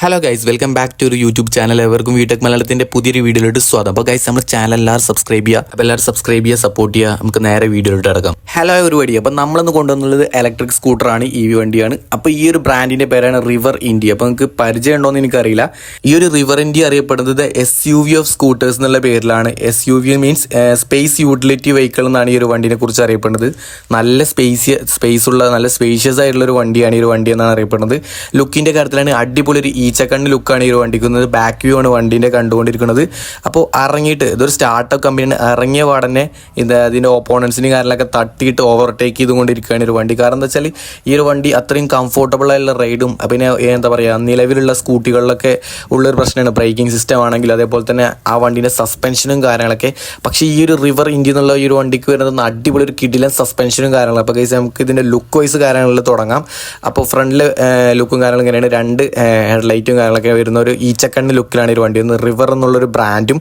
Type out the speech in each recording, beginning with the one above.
Hello guys welcome back to ഒരു YouTube channel എവർക്കും വീടെക് മലയാളത്തിന്റെ പുതിയൊരു വീഡിയോയിലോട്ട് സ്വാഗതം. അപ്പോൾ ഗൈസ് നമ്മുടെ ചാനൽ എല്ലാവരും സബ്സ്ക്രൈബ് ചെയ്യുക അപ്പോൾ എല്ലാവരും സബ്സ്ക്രൈബ് ചെയ്യുക സപ്പോർട്ട് ചെയ്യുക നമുക്ക് നേരെ വീഡിയോയിലോട്ട് അടക്കാം ഹലോ ഒരു വടി അപ്പോൾ നമ്മളിന്ന് കൊണ്ടുവന്നുള്ളത് ഇലക്ട്രിക് സ്കൂട്ടറാണ് ഈ വണ്ടിയാണ്. അപ്പോൾ ഈ ഒരു ബ്രാൻഡിന്റെ പേരാണ് റിവർ ഇന്ത്യ അപ്പോൾ നിങ്ങൾക്ക് പരിചയം ഉണ്ടോ എന്ന് എനിക്കറിയില്ല ഈ ഒരു റിവർ ഇന്ത്യ അറിയപ്പെടുന്നത് S U V of scooters എന്നുള്ള പേരിലാണ്. S U V means space utility vehicle എന്നാണ് ഈ ഒരു വണ്ടിനെ കുറിച്ച് അറിയപ്പെടുന്നത്. നല്ല സ്പേസ് സ്പേസ് ഉള്ള നല്ല സ്പേഷ്യസ് ആയിട്ടുള്ള ഒരു വണ്ടിയാണ് ഈ ഒരു വണ്ടി എന്നാണ് അറിയപ്പെടുന്നത്. ലുക്കിന്റെ കാര്യത്തിലാണ് അടിപൊളി ഒരു ഈച്ചക്കണ്ണ് ലുക്കാണ് ഈ ഒരു വണ്ടിക്കുന്നത് ബാക്ക് വ്യൂ ആണ് വണ്ടീന്റെ കണ്ടുകൊണ്ടിരിക്കുന്നത്. അപ്പോൾ ഇറങ്ങിയിട്ട് ഇതൊരു സ്റ്റാർട്ടപ്പ് കമ്പനിയാണ് ഇറങ്ങിയ പാടന്നെ ഇത് അതിന്റെ ഓപ്പോണൻസിനും കാര്യങ്ങളൊക്കെ തട്ടിയിട്ട് ഓവർടേക്ക് ചെയ്തുകൊണ്ടിരിക്കുകയാണ് ഒരു വണ്ടി. കാരണം എന്താ വെച്ചാൽ ഈ ഒരു വണ്ടി അത്രയും കംഫോർട്ടബിൾ ആയിട്ടുള്ള റൈഡും പിന്നെ എന്താ പറയുക നിലവിലുള്ള സ്കൂട്ടികളിലൊക്കെ ഉള്ളൊരു പ്രശ്നമാണ്. ബ്രേക്കിംഗ് സിസ്റ്റം ആണെങ്കിൽ അതേപോലെ തന്നെ ആ വണ്ടീന്റെ സസ്പെൻഷനും കാര്യങ്ങളൊക്കെ. പക്ഷേ ഈ ഒരു റിവർ ഇന്ത്യ എന്നുള്ള ഈ ഒരു വണ്ടിക്ക് വരുന്നത് അടിപൊളി ഒരു കിടിലൻ സസ്പെൻഷനും കാര്യങ്ങളും. അപ്പോൾ നമുക്ക് ഇതിന്റെ ലുക്ക് വൈസ് കാര്യങ്ങളിൽ തുടങ്ങാം. അപ്പോൾ ഫ്രണ്ടിൽ ലുക്കും കാര്യങ്ങളും ഇങ്ങനെയാണ്. രണ്ട് ഹെഡ്ലൈറ്റും കാര്യങ്ങളൊക്കെ വരുന്ന ഒരു ഈച്ചക്കണ്ണ് ലുക്കിലാണ് ഈ വണ്ടി. വരുന്നത് റിവർ എന്നുള്ളൊരു ബ്രാൻഡും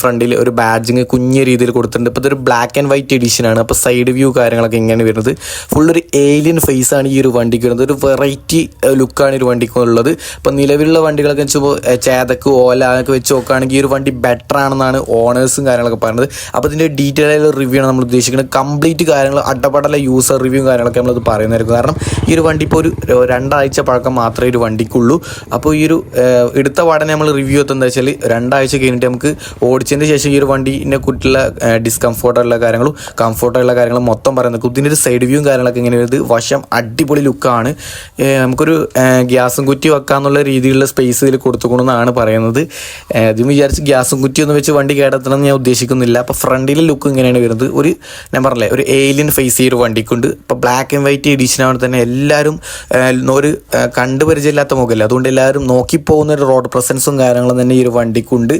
ഫ്രണ്ടിൽ ഒരു ബാഡ്ജിങ് കുഞ്ഞ രീതിയിൽ കൊടുത്തിട്ടുണ്ട്. ഇപ്പോൾ ഇതൊരു ബ്ലാക്ക് ആൻഡ് വൈറ്റ് എഡിഷനാണ് അപ്പോൾ സൈഡ് വ്യൂ കാര്യങ്ങളൊക്കെ ഇങ്ങനെ വരുന്നത്. ഫുൾ ഒരു ഏലിയൻ ഫേസ് ആണ് ഈ ഒരു വണ്ടിക്ക് വരുന്നത്. ഒരു വെറൈറ്റി ലുക്കാണ് ഈ ഒരു വണ്ടിക്ക് ഉള്ളത്. ഇപ്പോൾ നിലവിലുള്ള വണ്ടികളൊക്കെ വെച്ചപ്പോൾ ചേതക്ക് ഓല ഒക്കെ വെച്ച് നോക്കുകയാണെങ്കിൽ ഈ ഒരു വണ്ടി ബെറ്റർ ആണെന്നാണ് ഓണേഴ്സും കാര്യങ്ങളൊക്കെ പറയുന്നത്. അപ്പോൾ ഇതിന്റെ ഡീറ്റെയിൽ ആയിട്ടുള്ള റിവ്യൂ ആണ് നമ്മൾ ഉദ്ദേശിക്കുന്നത്. കംപ്ലീറ്റ് കാര്യങ്ങൾ അടപടല യൂസർ റിവ്യൂ കാര്യങ്ങളൊക്കെ നമ്മളത് പറയുന്നതായിരിക്കും. കാരണം ഈ ഒരു വണ്ടി ഇപ്പോൾ ഒരു രണ്ടാഴ്ച പഴക്കം മാത്രമേ ഒരു വണ്ടിക്കുള്ളൂ. അപ്പോൾ ഈ ഒരു എടുത്ത പാടനെ നമ്മൾ റിവ്യൂ എത്തുന്നത് വെച്ചാൽ രണ്ടാഴ്ച കഴിഞ്ഞിട്ട് നമുക്ക് ഓടിച്ചതിന് ശേഷം ഈ ഒരു വണ്ടീന്റെ കുറിച്ചുള്ള ഡിസ്കംഫോർട്ടുള്ള കാര്യങ്ങളും കംഫോർട്ടുള്ള കാര്യങ്ങളും മൊത്തം പറയുന്നത് ഇതിന്റെ ഒരു സൈഡ് വ്യൂവും കാര്യങ്ങളൊക്കെ ഇങ്ങനെ ഒരു വശം അടിപൊളി ലുക്കാണ് നമുക്കൊരു ഗ്യാസും കുറ്റി വെക്കാന്നുള്ള രീതിയിലുള്ള സ്പേസ് ഇതിൽ കൊടുത്തുകൊണ്ടെന്നാണ് പറയുന്നത്. അതും വിചാരിച്ച് ഗ്യാസും കുറ്റി ഒന്ന് വെച്ച് വണ്ടി കേടത്തണമെന്ന് ഞാൻ ഉദ്ദേശിക്കുന്നില്ല. അപ്പോൾ ഫ്രണ്ടിലെ ലുക്ക് ഇങ്ങനെയാണ് വരുന്നത്. ഒരു ഞാൻ പറഞ്ഞില്ലേ ഒരു ഏലിയൻ ഫേസ് ഒരു വണ്ടിക്കുണ്ട്. ഇപ്പോൾ ബ്ലാക്ക് ആൻഡ് വൈറ്റ് എഡിഷൻ ആവുമ്പോൾ തന്നെ എല്ലാവരും ഒരു കണ്ടുപരിചയമില്ലാത്ത മുഖമല്ല അതുകൊണ്ട് എല്ലാവരും നോക്കിപ്പോകുന്ന ഒരു റോഡ് പ്രസൻസും കാര്യങ്ങളും തന്നെ ഈ ഒരു വണ്ടിക്കുണ്ട്.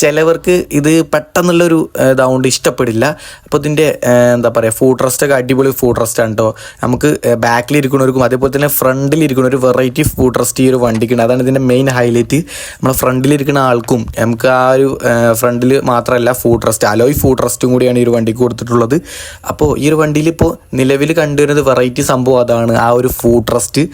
ചിലവർക്ക് ഇത് പെട്ടെന്നുള്ളൊരു ഇതാവുകൊണ്ട് ഇഷ്ടപ്പെടില്ല. അപ്പോൾ ഇതിന്റെ എന്താ പറയുക ഫുഡ് റെസ്റ്റൊക്കെ അടിപൊളി ഫുഡ് റെസ്റ്റാണ് കേട്ടോ നമുക്ക് ബാക്കിൽ ഇരിക്കുന്നവർക്കും അതേപോലെ തന്നെ ഫ്രണ്ടിൽ ഇരിക്കുന്ന ഒരു വെറൈറ്റി ഫുഡ് റെസ്റ്റ് ഈ ഒരു വണ്ടിക്കുണ്ട്. അതാണ് ഇതിന്റെ മെയിൻ ഹൈലൈറ്റ് നമ്മൾ ഫ്രണ്ടിൽ ഇരിക്കുന്ന ആൾക്കും നമുക്ക് ആ ഒരു ഫ്രണ്ടിൽ മാത്രമല്ല ഫുഡ് റെസ്റ്റ് അലോയ് ഫുഡ് റെസ്റ്റും കൂടിയാണ് ഈ ഒരു വണ്ടിക്ക് കൊടുത്തിട്ടുള്ളത്. അപ്പോൾ ഈ ഒരു വണ്ടിയിൽ ഇപ്പോൾ നിലവിൽ കണ്ടുവരുന്നത് വെറൈറ്റി സംഭവം അതാണ്. ആ ഒരു food rest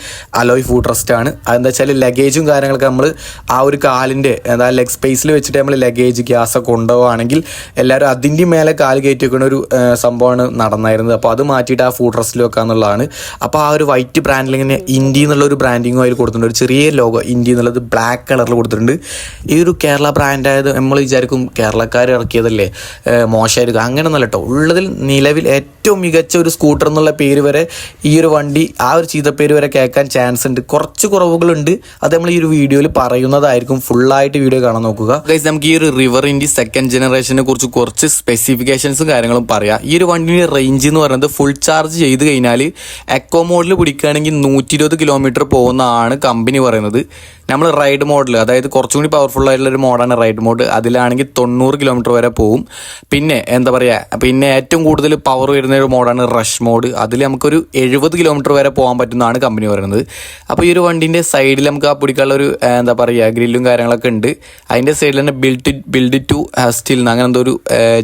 alloy food rest ആണ്. അതെന്താ വെച്ചാൽ ലഗേജും കാര്യങ്ങളൊക്കെ നമ്മൾ ആ ഒരു കാലിന്റെ എന്താ ലെഗ് സ്പേസിൽ വെച്ചിട്ട് നമ്മൾ ലഗേജ് ഗ്യാസ് ഒക്കെ കൊണ്ടുപോവുകയാണെങ്കിൽ എല്ലാവരും അതിന്റെ മേലെ കാൽ കയറ്റി വെക്കുന്ന ഒരു സംഭവമാണ് നടന്നായിരുന്നത്. അപ്പോൾ അത് മാറ്റിയിട്ട് ആ ഫുഡ് റെസ്റ്റിൽ വെക്കാന്നുള്ളതാണ് അപ്പോൾ ആ ഒരു വൈറ്റ് ബ്രാൻഡിൽ ഇങ്ങനെ ഇന്ത്യ എന്നുള്ള ഒരു ബ്രാൻഡിങ്ങും അതിൽ കൊടുത്തിട്ടുണ്ട്. ഒരു ചെറിയ ലോഗോ ഇന്ത്യ എന്നുള്ളത് ബ്ലാക്ക് കളറിൽ കൊടുത്തിട്ടുണ്ട്. ഈ ഒരു കേരള ബ്രാൻഡായത് നമ്മൾ വിചാരിക്കും കേരളക്കാർ ഇറക്കിയതല്ലേ? അങ്ങനെ നല്ല കേട്ടോ ഉള്ളതിൽ നിലവിൽ ഏറ്റവും മികച്ച ഒരു സ്കൂട്ടർ എന്നുള്ള പേര് വരെ ഈ ഒരു വണ്ടി ആ ഒരു ചീത്തപ്പേര് വരെ കേൾക്കാൻ ചാൻസ് ഉണ്ട്. കുറച്ച് കുറവുകളുണ്ട്. അത് നമ്മൾ ഈ ഒരു വീഡിയോയിൽ പറയുന്നതായിരിക്കും ഫുള്ളായിട്ട് വീഡിയോ കാണാൻ നോക്കുക. ഗൈസ് നമുക്ക് ഈ ഒരു ഇന്ത്യ സെക്കൻഡ് ജനറേഷനെ കുറിച്ച് കുറച്ച് സ്പെസിഫിക്കേഷൻസും കാര്യങ്ങളും പറയാം. ഈ ഒരു വണ്ടിയുടെ റേഞ്ച് എന്ന് പറയുന്നത് ഫുൾ ചാർജ് ചെയ്ത് കഴിഞ്ഞാൽ എക്കോ മോഡിൽ പിടിക്കുകയാണെങ്കിൽ നൂറ്റി കിലോമീറ്റർ പോകുന്നതാണ് കമ്പനി പറയുന്നത്. നമ്മൾ റൈഡ് മോഡിൽ അതായത് കുറച്ചും കൂടി പവർഫുൾ ആയിട്ടുള്ള ഒരു മോഡാണ് റൈഡ് മോഡ് അതിലാണെങ്കിൽ തൊണ്ണൂറ് കിലോമീറ്റർ വരെ പോകും പിന്നെ എന്താ പറയുക പിന്നെ ഏറ്റവും കൂടുതൽ പവർ വരുന്ന ഒരു മോഡാണ് റഷ് മോഡ് അതിൽ നമുക്കൊരു എഴുപത് കിലോമീറ്റർ വരെ പോകാൻ പറ്റുന്നതാണ് കമ്പനി പറയുന്നത്. അപ്പോൾ ഈ ഒരു വണ്ടിന്റെ സൈഡിൽ നമുക്ക് ആ പിടിക്കാനുള്ള ഒരു എന്താ പറയുക ഗ്രില്ലും കാര്യങ്ങളൊക്കെ ഉണ്ട്. അതിന്റെ സൈഡിൽ തന്നെ ബിൽഡ് ബിൽഡ് ടു സ്റ്റിൽ അങ്ങനെ എന്തോ ഒരു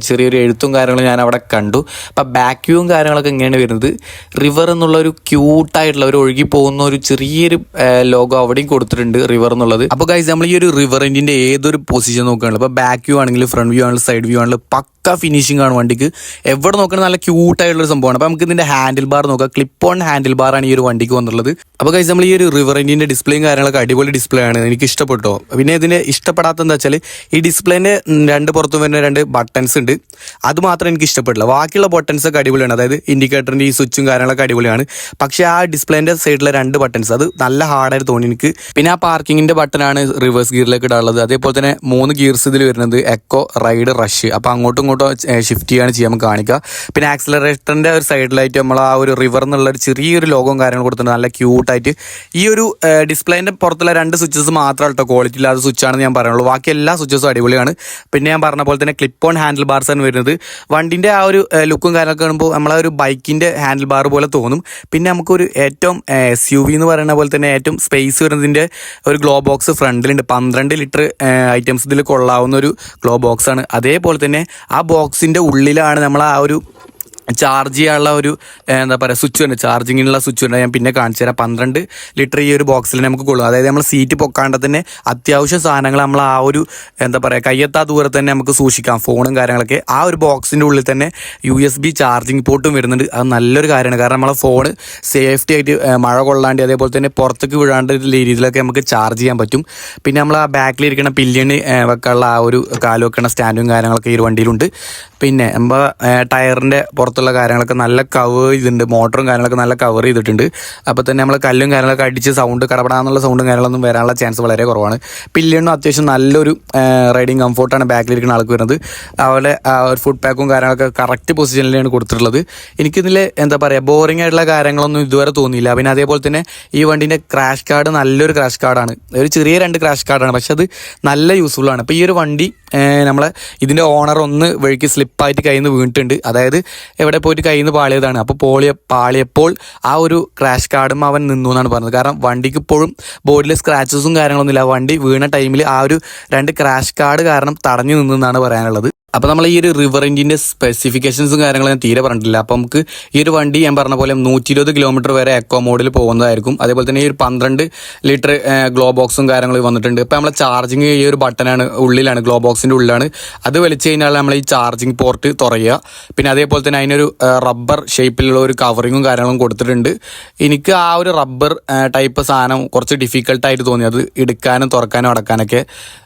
ചെറിയൊരു എഴുത്തും കാര്യങ്ങളും ഞാൻ അവിടെ കണ്ടു. അപ്പോൾ ബാക്ക് വ്യൂവും കാര്യങ്ങളൊക്കെ ഇങ്ങനെയാണ് വരുന്നത്. റിവർ എന്നുള്ള ഒരു ക്യൂട്ടായിട്ടുള്ള ഒരു ഒഴുകി പോകുന്ന ഒരു ചെറിയൊരു ലോഗോ അവിടെയും കൊടുത്തിട്ടുണ്ട്. റിവർ എന്നുള്ളത്. അപ്പോൾ ഗൈസ് നമ്മൾ ഈ ഒരു റിവറിന്റെ ഏതൊരു പൊസിഷൻ നോക്കുകയാണല്ലോ അപ്പോൾ ബാക്ക് വ്യൂ ആണെങ്കിലും ഫ്രണ്ട് വ്യൂ ആണെങ്കിലും സൈഡ് വ്യൂ ആണെങ്കിലും പക്ക ഫിനിഷിംഗ് ആണ് വണ്ടിക്ക്. എവിടെ നോക്കണം നല്ല ക്യൂട്ടായിട്ടുള്ള സംഭവമാണ്. അപ്പോൾ നമുക്ക് ഇതിന്റെ ഹാൻഡിൽ ബാർ നോക്കാം. ക്ലിപ്പ് ഓൺ ഹാൻഡിൽ ബാർ ആണ് ഈ ഒരു വണ്ടിക്ക് വന്നുള്ളത് അപ്പോൾ കഴിച്ച് നമ്മൾ ഈ ഒരു റിവർ ഇന്ത്യന്റെ ഡിസ്പ്ലേയും കാര്യങ്ങളൊക്കെ അടിപൊളി ഡിസ്പ്ലേ ആണ്. എനിക്ക് ഇഷ്ടപ്പെട്ടോ. പിന്നെ ഇതിന് ഇഷ്ടപ്പെടാത്ത എന്താ വെച്ചാൽ ഈ ഡിസ്പ്ലേന്റെ രണ്ട് പുറത്തും വരുന്ന രണ്ട് ബട്ടൺസ് ഉണ്ട്. അത് മാത്രം എനിക്ക് ഇഷ്ടപ്പെട്ടില്ല ബാക്കിയുള്ള ബട്ടൺസ് ഒക്കെ അടിപൊളിയാണ്. അതായത് ഇൻഡിക്കേറ്ററിന്റെ ഈ സ്വിച്ചും കാര്യങ്ങളൊക്കെ അടിപൊളിയാണ്. പക്ഷേ ആ ഡിസ്പ്ലേന്റെ സൈഡിലെ രണ്ട് ബട്ടൺസ് അത് നല്ല ഹാർഡായിട്ട് തോന്നി എനിക്ക്. പിന്നെ ആ പാർക്കിങ്ങിന്റെ ബട്ടനാണ് റിവേഴ്സ് ഗിയറിലേക്ക് ഇടാനുള്ളത് അതേപോലെ തന്നെ മൂന്ന് ഗിയർസ് ഇതിൽ വരുന്നത്. എക്കോ റൈഡ് റഷ് അപ്പോൾ അങ്ങോട്ടും ഇങ്ങോട്ടും ഷിഫ്റ്റ് ചെയ്യാണ് ചെയ്യാൻ കാണിക്കുക. പിന്നെ ആക്സിലറേറ്ററിന്റെ ഒരു സൈഡിലായിട്ട് നമ്മൾ ആ ഒരു റിവർ എന്നുള്ള ഒരു ചെറിയൊരു ലോഗവും കാര്യങ്ങളും കൊടുത്തിട്ടുണ്ട്. നല്ല ക്യൂട്ടായിട്ട് ഈ ഒരു ഡിസ്പ്ലേന്റെ പുറത്തുള്ള രണ്ട് സ്വിച്ചസ് മാത്രമേ കേട്ടോ ക്വാളിറ്റി ഇല്ലാത്ത സ്വിച്ചാണെന്ന് ഞാൻ പറയുള്ളൂ. ബാക്കി എല്ലാ സ്വിച്ചസും അടിപൊളിയാണ്. പിന്നെ ഞാൻ പറഞ്ഞ പോലെ തന്നെ ക്ലിപ്പ് ഓൺ ഹാൻഡിൽ ബാർസ് ആണ് വരുന്നത്. വണ്ടിന്റെ ആ ഒരു ലുക്കും കാര്യങ്ങളൊക്കെ കാണുമ്പോൾ നമ്മളെ ഒരു ബൈക്കിന്റെ ഹാൻഡിൽ ബാർ പോലെ തോന്നും. പിന്നെ നമുക്കൊരു ഏറ്റവും എസ് യു വി എന്ന് പറയുന്ന പോലെ തന്നെ ഏറ്റവും സ്പേസ് വരുന്നതിന്റെ ഒരു ഗ്ലോ ബോക്സ് ഫ്രണ്ടിലുണ്ട്. പന്ത്രണ്ട് ലിറ്റർ ഐറ്റംസ് ഇതിൽ കൊള്ളാവുന്ന ഒരു ഗ്ലോ ബോക്സ് ആണ്. അതേപോലെ തന്നെ ആ ബോക്സിന്റെ ഉള്ളിലാണ് നമ്മൾ ആ ഒരു ചാർജ് ചെയ്യാനുള്ള ഒരു എന്താ പറയുക സ്വിച്ച് ഉണ്ട്. ചാർജിങ്ങിനുള്ള സ്വിച്ച് ഉണ്ട്. ഞാൻ പിന്നെ കാണിച്ചു തരാം. പന്ത്രണ്ട് ലിറ്റർ ഈ ഒരു ബോക്സിൽ നമുക്ക് കൊള്ളും. അതായത് നമ്മൾ സീറ്റ് പൊക്കാണ്ട് തന്നെ അത്യാവശ്യം സാധനങ്ങൾ നമ്മൾ ആ ഒരു എന്താ പറയുക കയ്യെത്താ ദൂരത്ത് തന്നെ നമുക്ക് സൂക്ഷിക്കാം. ഫോണും കാര്യങ്ങളൊക്കെ. ആ ഒരു ബോക്സിന്റെ ഉള്ളിൽ തന്നെ യു എസ് ബി ചാർജിങ് പോർട്ടും വരുന്നുണ്ട്. അത് നല്ലൊരു കാര്യമാണ്. കാരണം നമ്മളെ ഫോൺ സേഫ്റ്റി ആയിട്ട് മഴ കൊള്ളാണ്ട് അതേപോലെ തന്നെ പുറത്തേക്ക് വിഴാണ്ട് രീതിയിലൊക്കെ നമുക്ക് ചാർജ് ചെയ്യാൻ പറ്റും. പിന്നെ നമ്മൾ ആ ബാക്കിലിരിക്കുന്ന പില്ലിയണ് വെക്കാനുള്ള ആ ഒരു കാലുവെക്കണ സ്റ്റാൻഡും കാര്യങ്ങളൊക്കെ ഈ ഒരു വണ്ടിയിലുണ്ട്. പിന്നെ നമ്മൾ ടയറിന്റെ പുറത്തുള്ള കാര്യങ്ങളൊക്കെ നല്ല കവർ ചെയ്തിട്ടുണ്ട്. മോട്ടറും കാര്യങ്ങളൊക്കെ നല്ല കവർ ചെയ്തിട്ടുണ്ട്. അപ്പോൾ തന്നെ നമ്മൾ കല്ലും കാര്യങ്ങളൊക്കെ അടിച്ച് സൗണ്ട് കടപടാന്നുള്ള സൗണ്ടും കാര്യങ്ങളൊന്നും വരാനുള്ള ചാൻസ് വളരെ കുറവാണ്. പില്ലിയണ്ണും അത്യാവശ്യം നല്ലൊരു റൈഡിങ് കംഫോർട്ടാണ് ബാക്കിലിരിക്കുന്ന ആൾക്ക് വരുന്നത്. അവരുടെ ഒരു ഫുഡ് പാക്കും കാര്യങ്ങളൊക്കെ കറക്റ്റ് പൊസിഷനിലാണ് കൊടുത്തിട്ടുള്ളത്. എനിക്കിതിൽ എന്താ പറയുക ബോറിംഗ് ആയിട്ടുള്ള കാര്യങ്ങളൊന്നും ഇതുവരെ തോന്നിയില്ല. പിന്നെ അതേപോലെ തന്നെ ഈ വണ്ടീന്റെ ക്രാഷ് കാർഡ് നല്ലൊരു ക്രാഷ് കാർഡാണ് ഒരു ചെറിയ രണ്ട് ക്രാഷ് കാർഡാണ് പക്ഷെ അത് നല്ല യൂസ്ഫുൾ ആണ്. അപ്പോൾ ഈ ഒരു വണ്ടി നമ്മളെ ഇതിന്റെ ഓണർ ഒന്ന് വഴിക്ക് സ്ലിപ്പായിട്ട് കയ്യിൽ നിന്ന് വീണിട്ടുണ്ട്. അതായത് എവിടെ പോയിട്ട് കയ്യിൽ നിന്ന് പാളിയതാണ്. അപ്പോൾ പോളിയ പാളിയപ്പോൾ ആ ഒരു ക്രാഷ് കാർഡും അവൻ നിന്നു എന്നാണ് പറഞ്ഞത്. കാരണം വണ്ടിക്ക് ഇപ്പോഴും ബോഡിയിൽ സ്ക്രാച്ചസും കാര്യങ്ങളൊന്നുമില്ല. വണ്ടി വീണ ടൈമിൽ ആ ഒരു രണ്ട് ക്രാഷ് കാർഡ് കാരണം തടഞ്ഞു നിന്നു എന്നാണ് പറയാനുള്ളത്. അപ്പോൾ നമ്മൾ ഈ ഒരു റിവർ എഞ്ചിന്റെ സ്പെസിഫിക്കേഷൻസും കാര്യങ്ങളും ഞാൻ തീരെ പറഞ്ഞിട്ടില്ല. അപ്പോൾ നമുക്ക് ഈ ഒരു വണ്ടി ഞാൻ പറഞ്ഞ പോലെ നൂറ്റി ഇരുപത് കിലോമീറ്റർ വരെ എക്കോ മോഡിൽ പോകുന്നതായിരിക്കും. അതേപോലെ തന്നെ ഈ ഒരു പന്ത്രണ്ട് ലിറ്റർ ഗ്ലോ ബോക്സും കാര്യങ്ങളും വന്നിട്ടുണ്ട്. ഇപ്പോൾ നമ്മളെ ചാർജിങ് ഈ ഒരു ബട്ടനാണ് ഉള്ളിലാണ് ഗ്ലോ ബോക്സിന്റെ ഉള്ളിലാണ്. അത് വലിച്ചു കഴിഞ്ഞാൽ നമ്മൾ ഈ ചാർജിങ് പോർട്ട് തുറയുക പിന്നെ അതേപോലെ തന്നെ അതിനൊരു റബ്ബർ ഷേപ്പിലുള്ള ഒരു കവറിങ്ങും കാര്യങ്ങളും കൊടുത്തിട്ടുണ്ട്. എനിക്ക് ആ ഒരു റബ്ബർ ടൈപ്പ് സാധനം കുറച്ച് ഡിഫിക്കൽട്ടായിട്ട് തോന്നി. അത് എടുക്കാനും തുറക്കാനും അടക്കാനൊക്കെ.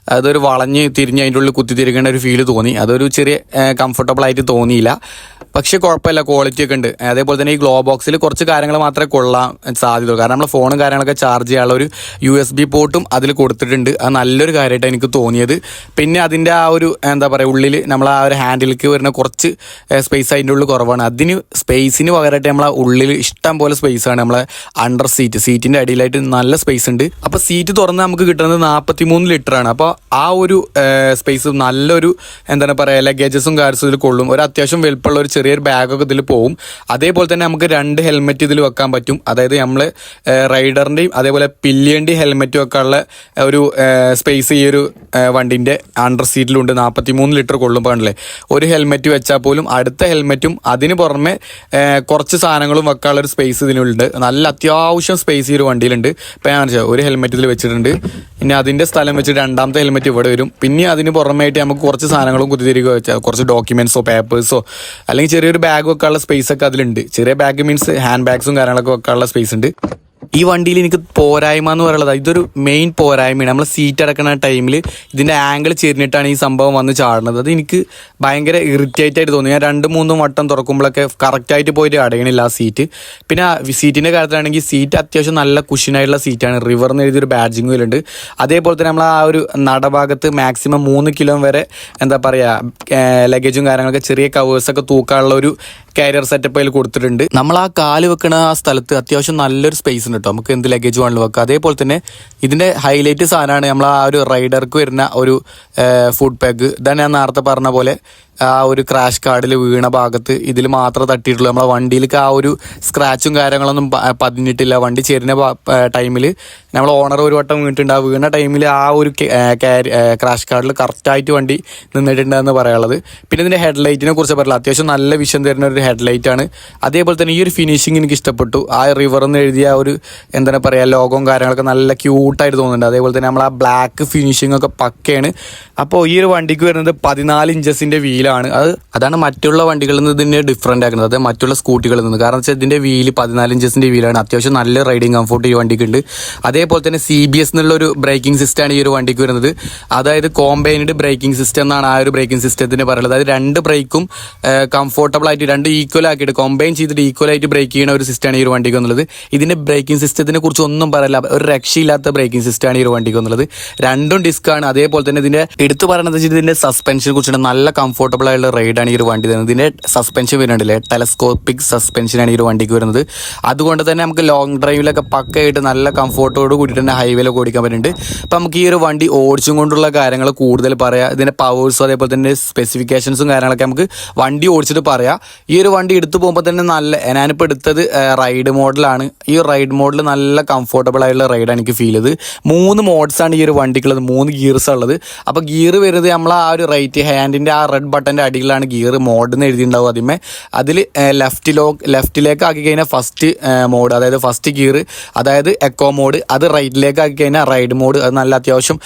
അതൊരു വളഞ്ഞ് തിരിഞ്ഞ് അതിന്റെ ഉള്ളിൽ കുത്തിത്തിരിക്കേണ്ട ഒരു ഫീൽ തോന്നി. അതൊരു ചെറിയ കംഫർട്ടബിൾ ആയിട്ട് തോന്നിയില്ല. പക്ഷേ കുഴപ്പമില്ല ക്വാളിറ്റി ഒക്കെ ഉണ്ട്. അതേപോലെ തന്നെ ഈ ഗ്ലോ ബോക്സിൽ കുറച്ച് കാര്യങ്ങൾ മാത്രമേ കൊള്ളാൻ സാധ്യതയുള്ളൂ. കാരണം നമ്മൾ ഫോണും കാര്യങ്ങളൊക്കെ ചാർജ് ചെയ്യാനുള്ള ഒരു യു എസ് ബി പോർട്ടും അതിൽ കൊടുത്തിട്ടുണ്ട്. അത് നല്ലൊരു കാര്യമായിട്ട് എനിക്ക് തോന്നിയത്. പിന്നെ അതിന്റെ ആ ഒരു എന്താ പറയുക ഉള്ളിൽ നമ്മൾ ആ ഒരു ഹാൻഡിലേക്ക് വരുന്ന കുറച്ച് സ്പേസ് അതിന്റെ ഉള്ളിൽ കുറവാണ്. അതിന് സ്പേസിന് പകരമായിട്ട് നമ്മളെ ഉള്ളിൽ ഇഷ്ടം പോലെ സ്പേസ് ആണ് നമ്മളെ അണ്ടർ സീറ്റ് സീറ്റിന്റെ അടിയിലായിട്ട് നല്ല സ്പേസ് ഉണ്ട്. അപ്പോൾ സീറ്റ് തുറന്ന് നമുക്ക് കിട്ടുന്നത് നാൽപ്പത്തി മൂന്ന് ലിറ്ററാണ് അപ്പോൾ ആ ഒരു സ്പേസ് നല്ലൊരു എന്താണ് പറയുക ലഗേജസും കാര്യസും ഇതിൽ കൊള്ളും. ഒരു അത്യാവശ്യം വലുപ്പമുള്ള ഒരു ചെറിയൊരു ബാഗൊക്കെ ഇതിൽ പോവും. അതേപോലെ തന്നെ നമുക്ക് രണ്ട് ഹെൽമെറ്റ് ഇതിൽ വെക്കാൻ പറ്റും. അതായത് നമ്മൾ റൈഡറിന്റെയും അതേപോലെ പില്ലിയന്റെയും ഒക്കെ ഉള്ള ഒരു സ്പേസ് ഈ ഒരു വണ്ടിന്റെ അണ്ടർ സീറ്റിലുണ്ട് നാൽപ്പത്തി മൂന്ന് ലിറ്റർ കൊള്ളുമ്പോൾ ആണല്ലേ ഒരു ഹെൽമെറ്റ് വെച്ചാൽ പോലും അടുത്ത ഹെൽമെറ്റും അതിന് പുറമെ കുറച്ച് സാധനങ്ങളും വെക്കാനുള്ള ഒരു സ്പേസ് ഇതിനുണ്ട്. നല്ല അത്യാവശ്യം സ്പേസ് ഈ ഒരു വണ്ടിയിലുണ്ട്. ഇപ്പം ഞാൻ ഒരു ഹെൽമെറ്റ് ഇതിൽ വെച്ചിട്ടുണ്ട്. പിന്നെ അതിന്റെ സ്ഥലം വെച്ചിട്ട് രണ്ടാമത്തെ ഹെൽമെറ്റ് ഇവിടെ വരും. പിന്നെ അതിന് പുറമേയായിട്ട് നമുക്ക് കുറച്ച് സാധനങ്ങളും കുത്തിരിക്കുക വെച്ചാൽ കുറച്ച് ഡോക്യുമെൻസോ പേപ്പേഴ്സോ അല്ലെങ്കിൽ ചെറിയൊരു ബാഗ് വെക്കാനുള്ള സ്പേസ് ഒക്കെ അതിലുണ്ട്. ചെറിയ ബാഗ് മീൻസ് ഹാൻഡ് ബാഗ്സും കാര്യങ്ങളൊക്കെ വെക്കാനുള്ള സ്പേസ് ഉണ്ട്. ഈ വണ്ടിയിൽ എനിക്ക് പോരായ്മ എന്ന് പറയുന്നത് ഇതൊരു മെയിൻ പോരായ്മയാണ്. നമ്മൾ സീറ്റ് അടക്കുന്ന ടൈമിൽ ഇതിന്റെ ആംഗിൾ ചെരിഞ്ഞിട്ടാണ് ഈ സംഭവം വന്ന് ചാടുന്നത്. അത് എനിക്ക് ഭയങ്കര ഇറിറ്റേറ്റ് ആയിട്ട് തോന്നി. ഞാൻ രണ്ട് മൂന്നും വട്ടം തുറക്കുമ്പോഴൊക്കെ കറക്റ്റായിട്ട് പോയിട്ട് അടയണില്ല ആ സീറ്റ് പിന്നെ സീറ്റിന്റെ കാര്യത്തിലാണെങ്കിൽ സീറ്റ് അത്യാവശ്യം നല്ല കുഷ്യനായിട്ടുള്ള സീറ്റാണ് റിവർ എന്ന് എഴുതിയൊരു ബാഡ്ജിങ് വരുന്നുണ്ട് അതേപോലെ തന്നെ നമ്മൾ ആ ഒരു നടഭാഗത്ത് മാക്സിമം മൂന്ന് കിലോ വരെ എന്താ പറയുക ലഗേജും കാര്യങ്ങളൊക്കെ ചെറിയ കവേഴ്സൊക്കെ തൂക്കാനുള്ള ഒരു കാരിയർ സെറ്റപ്പ് അതിൽ കൊടുത്തിട്ടുണ്ട്. നമ്മൾ ആ കാൽ വെക്കുന്ന ആ സ്ഥലത്ത് അത്യാവശ്യം നല്ലൊരു സ്പേസ് ഉണ്ട്. കേട്ടോ. നമുക്ക് എന്ത് ലഗേജ് വേണമെങ്കിലും വെക്കാം. അതേപോലെ തന്നെ ഇതിന്റെ ഹൈലൈറ്റ് സാധനമാണ് നമ്മൾ ആ ഒരു റൈഡർക്ക് വരുന്ന ഒരു ഫുഡ് പാക്ക് ഇതാണ് ഞാൻ നേരത്തെ പറഞ്ഞ പോലെ ആ ഒരു ക്രാഷ് കാർഡിൽ വീണ ഭാഗത്ത് ഇതിൽ മാത്രം തട്ടിയിട്ടുള്ളൂ. നമ്മളെ വണ്ടിയിലേക്ക് ആ ഒരു സ്ക്രാച്ചും കാര്യങ്ങളൊന്നും പതിഞ്ഞിട്ടില്ല. വണ്ടി ചേരുന്ന ടൈമിൽ നമ്മൾ ഓണർ ഒരു വട്ടം വീണിട്ടുണ്ട്. ആ വീണ ടൈമിൽ ആ ഒരു ക്രാഷ് കാർഡിൽ കറക്റ്റായിട്ട് വണ്ടി നിന്നിട്ടുണ്ടെന്ന് പറയാനുള്ളത്. പിന്നെ ഇതിന്റെ ഹെഡ്ലൈറ്റിനെ കുറിച്ച് പറയാം അത്യാവശ്യം നല്ല വിഷം തരുന്ന ഒരു ഹെഡ്ലൈറ്റാണ് അതേപോലെ തന്നെ ഈ ഒരു ഫിനിഷിങ് എനിക്ക് ഇഷ്ടപ്പെട്ടു. ആ റിവർ എന്ന് എഴുതിയ ഒരു എന്താണ് പറയുക ലോകവും കാര്യങ്ങളൊക്കെ നല്ല ക്യൂട്ടായിട്ട് തോന്നുന്നുണ്ട്. അതേപോലെ തന്നെ നമ്മൾ ആ ബ്ലാക്ക് ഫിനിഷിംഗ് ഒക്കെ പക്കയാണ്. അപ്പോൾ ഈ ഒരു വണ്ടിക്ക് വരുന്നത് പതിനാല് ഇഞ്ചസിന്റെ വീലാണ് അത് അതാണ് മറ്റുള്ള വണ്ടികളിൽ നിന്ന് ഇതിനെ ഡിഫറെന്റ് ആക്കുന്നത്. അത് മറ്റുള്ള സ്കൂട്ടികളിൽ നിന്ന്. കാരണം വെച്ചാൽ ഇതിന്റെ വീൽ പതിനാല് വീലാണ് അത്യാവശ്യം നല്ല റൈഡിങ് കംഫോർട്ട് ഈ വണ്ടിക്ക് ഉണ്ട്. അതേപോലെ തന്നെ സി ബി എസ് എന്നുള്ള ഒരു ബ്രേക്കിംഗ് സിസ്റ്റമാണ് ഈ ഒരു വണ്ടിക്ക് വരുന്നത്. അതായത് കോമ്പൈൻഡ് ബ്രേക്കിംഗ് സിസ്റ്റം എന്നാണ് ആ ഒരു ബ്രേക്കിംഗ് സിസ്റ്റത്തിന് പറയുന്നത്. അതായത് രണ്ട് ബ്രേക്കും കംഫോർട്ടബിൾ ആയിട്ട് രണ്ട് ഈക്വൽ ആക്കിയിട്ട് കോമ്പൈൻ ചെയ്തിട്ട് ഈക്വൽ ആയിട്ട് ബ്രേക്ക് ചെയ്യുന്ന ഒരു സിസ്റ്റമാണ് ഈ ഒരു വണ്ടിക്ക് എന്നുള്ളത് ഇതിന്റെ ബ്രേക്കിംഗ് സിസ്റ്റത്തിനെ കുറിച്ച് ഒന്നും പറയില്ല. ഒരു രക്ഷയില്ലാത്ത ബ്രേക്കിംഗ് സിസ്റ്റമാണ് ഈ ഒരു വണ്ടിക്ക് എന്നുള്ളത് രണ്ടും ഡിസ്ക് ആണ്. അതേപോലെ തന്നെ ഇതിന്റെ എടുത്തു പറയുന്നത് ഇതിന്റെ സസ്പെൻഷനെ കുറിച്ചുണ്ട് നല്ല കംഫോർട്ടബിൾ ആയിട്ടുള്ള റൈഡാണ് ഈ ഒരു വണ്ടി തരുന്നത്. ഇതിന്റെ സസ്പെൻഷൻ വരുന്നുണ്ടല്ലേ? ടെലസ്കോപ്പിക് സസ്പെൻഷനാണ് ഈ ഒരു വണ്ടിക്ക് വരുന്നത്. അതുകൊണ്ട് തന്നെ നമുക്ക് ലോങ് ഡ്രൈവിലൊക്കെ പക്കയായിട്ട് നല്ല കംഫോർട്ടോട് കൂടിയിട്ട് തന്നെ ഹൈവേയിലൊക്കെ ഓടിക്കാൻ പറ്റുന്നുണ്ട്. അപ്പോൾ നമുക്ക് ഈ ഒരു വണ്ടി ഓടിച്ചും കൊണ്ടുള്ള കാര്യങ്ങൾ കൂടുതൽ പറയാം. ഇതിന്റെ പവേഴ്സും അതേപോലെ തന്നെ സ്പെസിഫിക്കേഷൻസും കാര്യങ്ങളൊക്കെ നമുക്ക് വണ്ടി ഓടിച്ചിട്ട് പറയാം. ഈ ഒരു വണ്ടി എടുത്തു പോകുമ്പോൾ തന്നെ നല്ല ഞാനിപ്പോൾ എടുത്തത് റൈഡ് മോഡലാണ് ഈ റൈഡ് മോഡൽ നല്ല കംഫോർട്ടബിൾ ആയിട്ടുള്ള റൈഡാണ് എനിക്ക് ഫീൽ ചെയ്ത് മൂന്ന് മോഡ്സാണ് ഈ ഒരു വണ്ടിക്കുള്ളത് മൂന്ന് ഗിയർസ് ഉള്ളത്. അപ്പോൾ ഗിയർ വരുന്നത് നമ്മൾ ആ ഒരു റൈറ്റ് ഹാൻഡിന്റെ ആ റെഡ് ബട്ടൺ ബട്ടന്റെ അടിയിലാണ് ഗിയർ മോഡ് എന്ന് എഴുതിയിട്ടുണ്ടാവും ആദ്യമേ അതിൽ ലെഫ്റ്റിലോ ലെഫ്റ്റിലേക്ക് ആക്കി കഴിഞ്ഞാൽ ഫസ്റ്റ് മോഡ് അതായത് ഫസ്റ്റ് ഗിയർ അതായത് എക്കോ മോഡ് അത് റൈറ്റിലേക്ക് ആക്കി കഴിഞ്ഞാൽ റൈഡ് മോഡ് അത് നല്ല അത്യാവശ്യം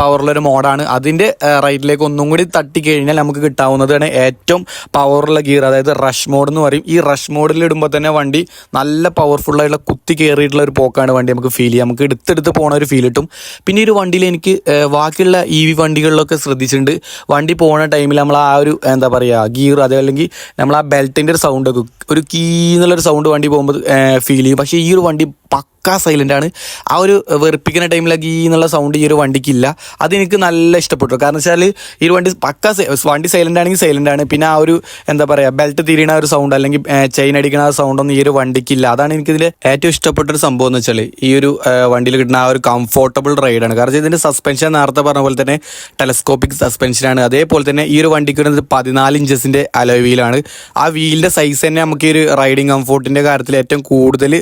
പവറുള്ളൊരു മോഡാണ് അതിന്റെ റൈറ്റിലേക്ക് ഒന്നും കൂടി തട്ടി കഴിഞ്ഞാൽ നമുക്ക് കിട്ടാവുന്നതാണ് ഏറ്റവും പവറുള്ള ഗിയർ അതായത് റഷ് മോഡ് എന്ന് പറയും. ഈ റഷ് മോഡിൽ ഇടുമ്പോൾ തന്നെ വണ്ടി നല്ല പവർഫുൾ ആയിട്ടുള്ള കുത്തി കയറിയിട്ടുള്ള ഒരു പോക്കാണ് വണ്ടി നമുക്ക് ഫീൽ ചെയ്യാം. നമുക്ക് എടുത്തെടുത്ത് പോണ ഒരു ഫീൽ കിട്ടും. പിന്നെ ഒരു വണ്ടിയിൽ എനിക്ക് ബാക്കിയുള്ള ഇ വി വണ്ടികളിലൊക്കെ ശ്രദ്ധിച്ചിട്ടുണ്ട്. വണ്ടി പോണ ടൈമിൽ നമ്മൾ ആ ഒരു എന്താ പറയുക ഗിയർ അതല്ലെങ്കിൽ അല്ലെങ്കിൽ നമ്മൾ ആ ബെൽറ്റിന്റെ ഒരു സൗണ്ട് ഒരു കീ എന്നുള്ളൊരു സൗണ്ട് വണ്ടി പോകുമ്പോൾ ഫീൽ ചെയ്യും. പക്ഷേ ഈ ഒരു വണ്ടി പക്കാ സൈലന്റ് ആണ്. ആ ഒരു വെറുപ്പിക്കുന്ന ടൈമിൽ ഗീ എന്നുള്ള സൗണ്ട് ഈ ഒരു വണ്ടിക്കില്ല. അതെനിക്ക് നല്ല ഇഷ്ടപ്പെട്ടു. കാരണം വെച്ചാൽ ഈ വണ്ടി പക്ക വണ്ടി സൈലന്റ് ആണെങ്കിൽ സൈലന്റ് ആണ്. പിന്നെ ആ ഒരു എന്താ പറയുക ബെൽറ്റ് തിരിയണ ഒരു സൗണ്ട് അല്ലെങ്കിൽ ചെയിൻ അടിക്കണ സൗണ്ട് ഒന്നും ഈ ഒരു വണ്ടിക്കില്ല. അതാണ് എനിക്കിതിൽ ഏറ്റവും ഇഷ്ടപ്പെട്ട ഒരു സംഭവം എന്ന് വെച്ചാൽ ഈ ഒരു വണ്ടിയിൽ കിട്ടുന്ന ആ ഒരു കംഫോർട്ടബിൾ റൈഡാണ് കാരണം ഇതിന്റെ സസ്പെൻഷൻ നേരത്തെ പറഞ്ഞ പോലെ തന്നെ ടെലസ്കോപ്പിക് സസ്പെൻഷനാണ് അതേപോലെ തന്നെ ഈ ഒരു വണ്ടിക്ക് വരുന്നത് പതിനാല് ഇഞ്ചസിന്റെ അലോയ് വീലാണ് ആ വീലിന്റെ സൈസ് തന്നെ നമുക്ക് ഈ ഒരു റൈഡിങ് കംഫോർട്ടിന്റെ കാര്യത്തിൽ ഏറ്റവും കൂടുതൽ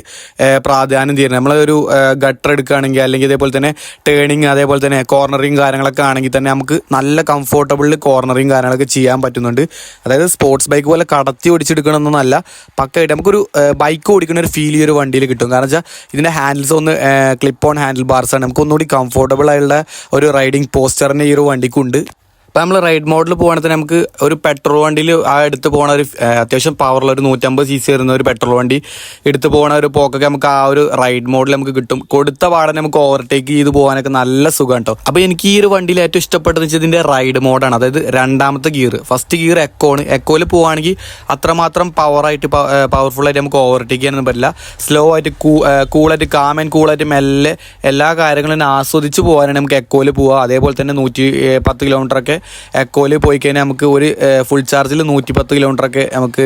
പ്രാധാന്യം തീരുന്നത് നമ്മളൊരു ഗട്ടർ എടുക്കുകയാണെങ്കിൽ അല്ലെങ്കിൽ ഇതേപോലെ തന്നെ ടേണിങ് അതേപോലെ തന്നെ കോർണറിങ് കാര്യങ്ങളൊക്കെ ആണെങ്കിൽ തന്നെ നമുക്ക് നല്ല കംഫോർട്ടബിളിൽ കോർണറിങ് കാര്യങ്ങളൊക്കെ ചെയ്യാൻ പറ്റുന്നുണ്ട്. അതായത് സ്പോർട്സ് ബൈക്ക് പോലെ കടത്തി ഓടിച്ചെടുക്കണമെന്നല്ല പക്കായിട്ട് നമുക്കൊരു ബൈക്ക് ഓടിക്കുന്ന ഒരു ഫീൽ ഈ ഒരു വണ്ടിയിൽ കിട്ടും. കാരണം വെച്ചാൽ ഇതിന്റെ ഹാൻഡിൽസ് ഒന്ന് ക്ലിപ്പ് ഓൺ ഹാൻഡിൽ ബാർസ് ആണ്. നമുക്ക് ഒന്നുകൂടി കംഫോർട്ടബിൾ ആയുള്ള ഒരു റൈഡിങ് പോസ്റ്ററിന് ഈ ഒരു വണ്ടിക്കുണ്ട്. ഇപ്പം നമ്മൾ റൈഡ് മോഡിൽ പോകുകയാണെങ്കിൽ തന്നെ നമുക്ക് ഒരു പെട്രോൾ വണ്ടിയിൽ ആ എടുത്ത് പോകുന്ന ഒരു അത്യാവശ്യം പവറുള്ള ഒരു നൂറ്റമ്പത് സി സി വരുന്ന ഒരു പെട്രോൾ വണ്ടി എടുത്ത് പോകുന്ന ഒരു പോക്കൊക്കെ നമുക്ക് ആ ഒരു റൈഡ് മോഡിൽ നമുക്ക് കിട്ടും. കൊടുത്ത പാടെ നമുക്ക് ഓവർടേക്ക് ചെയ്ത് പോകാനൊക്കെ നല്ല സുഖം കേട്ടോ അപ്പോൾ എനിക്ക് ഈ ഒരു വണ്ടിയിൽ ഏറ്റവും ഇഷ്ടപ്പെട്ടതെന്ന് വെച്ചാൽ ഇതിന്റെ റൈഡ് മോഡാണ് അതായത് രണ്ടാമത്തെ ഗിയർ ഫസ്റ്റ് ഗിയർ എക്കോ എക്കോണ് എക്കോയിൽ പോവുകയാണെങ്കിൽ അത്രമാത്രം പവറായിട്ട് പവർഫുൾ ആയിട്ട് നമുക്ക് ഓവർടേക്ക് ചെയ്യാനൊന്നും പറ്റില്ല. സ്ലോ ആയിട്ട് കൂളായിട്ട് കാമൻ കൂളായിട്ട് മെല്ലെ എല്ലാ കാര്യങ്ങളും ആസ്വദിച്ച് പോകാനാണ് നമുക്ക് എക്കോയിൽ പോവുക അതേപോലെ തന്നെ നൂറ്റി പത്ത് കിലോമീറ്ററൊക്കെ എക്കോയിൽ പോയി കഴിഞ്ഞാൽ നമുക്ക് ഒരു ഫുൾ ചാർജിൽ നൂറ്റി പത്ത് കിലോമീറ്ററൊക്കെ നമുക്ക്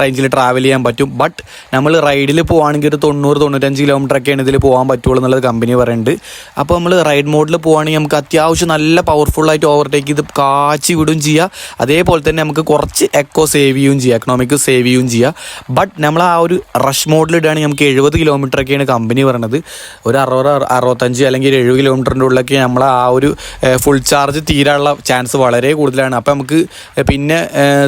റേഞ്ചിൽ ട്രാവൽ ചെയ്യാൻ പറ്റും. ബട്ട് നമ്മൾ റൈഡിൽ പോവുകയാണെങ്കിൽ ഒരു തൊണ്ണൂറ് തൊണ്ണൂറ്റഞ്ച് കിലോമീറ്ററൊക്കെയാണ് ഇതിൽ പോകാൻ പറ്റുള്ളൂ എന്നുള്ളത് കമ്പനി പറയുന്നുണ്ട് അപ്പോൾ നമ്മൾ റൈഡ് മോഡിൽ പോവുകയാണെങ്കിൽ നമുക്ക് അത്യാവശ്യം നല്ല പവർഫുള്ളായിട്ട് ഓവർടേക്ക് ചെയ്ത് കാച്ചി വിടുകയും ചെയ്യുക അതേപോലെ തന്നെ നമുക്ക് കുറച്ച് എക്കോ സേവ് ചെയ്യുകയും ചെയ്യുക എക്കണോമിക് സേവ് ചെയ്യുകയും ചെയ്യുക ബട്ട് നമ്മൾ ആ ഒരു റഷ് മോഡിൽ ഇടുകയാണെങ്കിൽ നമുക്ക് എഴുപത് കിലോമീറ്ററൊക്കെയാണ് കമ്പനി പറയണത്. ഒരു അറുപത് അറു- അറുപത്തഞ്ച് അല്ലെങ്കിൽ എഴുപത് കിലോമീറ്ററിന്റെ ഉള്ളിലൊക്കെ നമ്മൾ ആ ഒരു ഫുൾ ചാർജ് തീരാനുള്ള ചാൻസ് വളരെ കൂടുതലാണ്. അപ്പോൾ നമുക്ക് പിന്നെ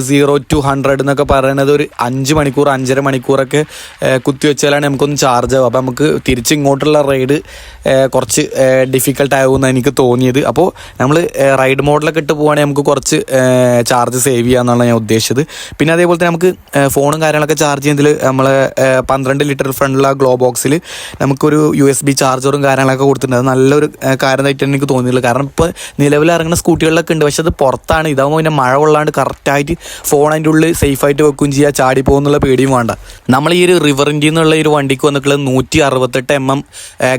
സീറോ ടു ഹൺഡ്രഡ് എന്നൊക്കെ പറയുന്നത് ഒരു അഞ്ച് മണിക്കൂർ അഞ്ചര മണിക്കൂറൊക്കെ കുത്തിവെച്ചാലാണ് കുത്തി വെച്ചാലാണ് നമുക്കൊന്ന് ചാർജ് ആവുക. അപ്പോൾ നമുക്ക് തിരിച്ചിങ്ങോട്ടുള്ള റൈഡ് കുറച്ച് ഡിഫിക്കൽട്ട് ആകുമെന്ന് എനിക്ക് തോന്നിയത്. അപ്പോൾ നമ്മൾ റൈഡ് മോഡിലൊക്കെ ഇട്ട് പോവുകയാണെങ്കിൽ നമുക്ക് കുറച്ച് ചാർജ് സേവ് ചെയ്യാമെന്നാണ് ഞാൻ ഉദ്ദേശിച്ചത്. പിന്നെ അതേപോലെ തന്നെ നമുക്ക് ഫോണും കാര്യങ്ങളൊക്കെ ചാർജ് ചെയ്യുന്നതിൽ നമ്മൾ പന്ത്രണ്ട് ലിറ്റർ ഫ്രണ്ടിലുള്ള ഗ്ലോ ബോക്സിൽ നമുക്കൊരു യു എസ് ബി ചാർജറും കാര്യങ്ങളൊക്കെ കൊടുത്തിട്ടുണ്ട്. അത് നല്ലൊരു കാര്യമായിട്ടാണ് കാര്യമായിട്ട് എനിക്ക് തോന്നിയിട്ടുള്ളത് കാരണം ഇപ്പോൾ നിലവിൽ ഇറങ്ങുന്ന സ്കൂട്ടികളിലൊക്കെ ഉണ്ട്. പക്ഷെ അത് പുറത്താണ്. ഇതാകുമ്പോൾ പിന്നെ മഴ കൊള്ളാണ്ട് കറക്റ്റായിട്ട് ഫോൺ അതിന്റെ ഉള്ളിൽ സേഫായിട്ട് വെക്കുകയും ചെയ്യുക ചാടി പോകുന്നുള്ള പേടിയും വേണ്ട. നമ്മൾ ഈ ഒരു റിവറിന്റെ എന്നുള്ള ഒരു വണ്ടിക്ക് വന്നിട്ടുള്ളത് നൂറ്റി അറുപത്തെട്ട് എം എം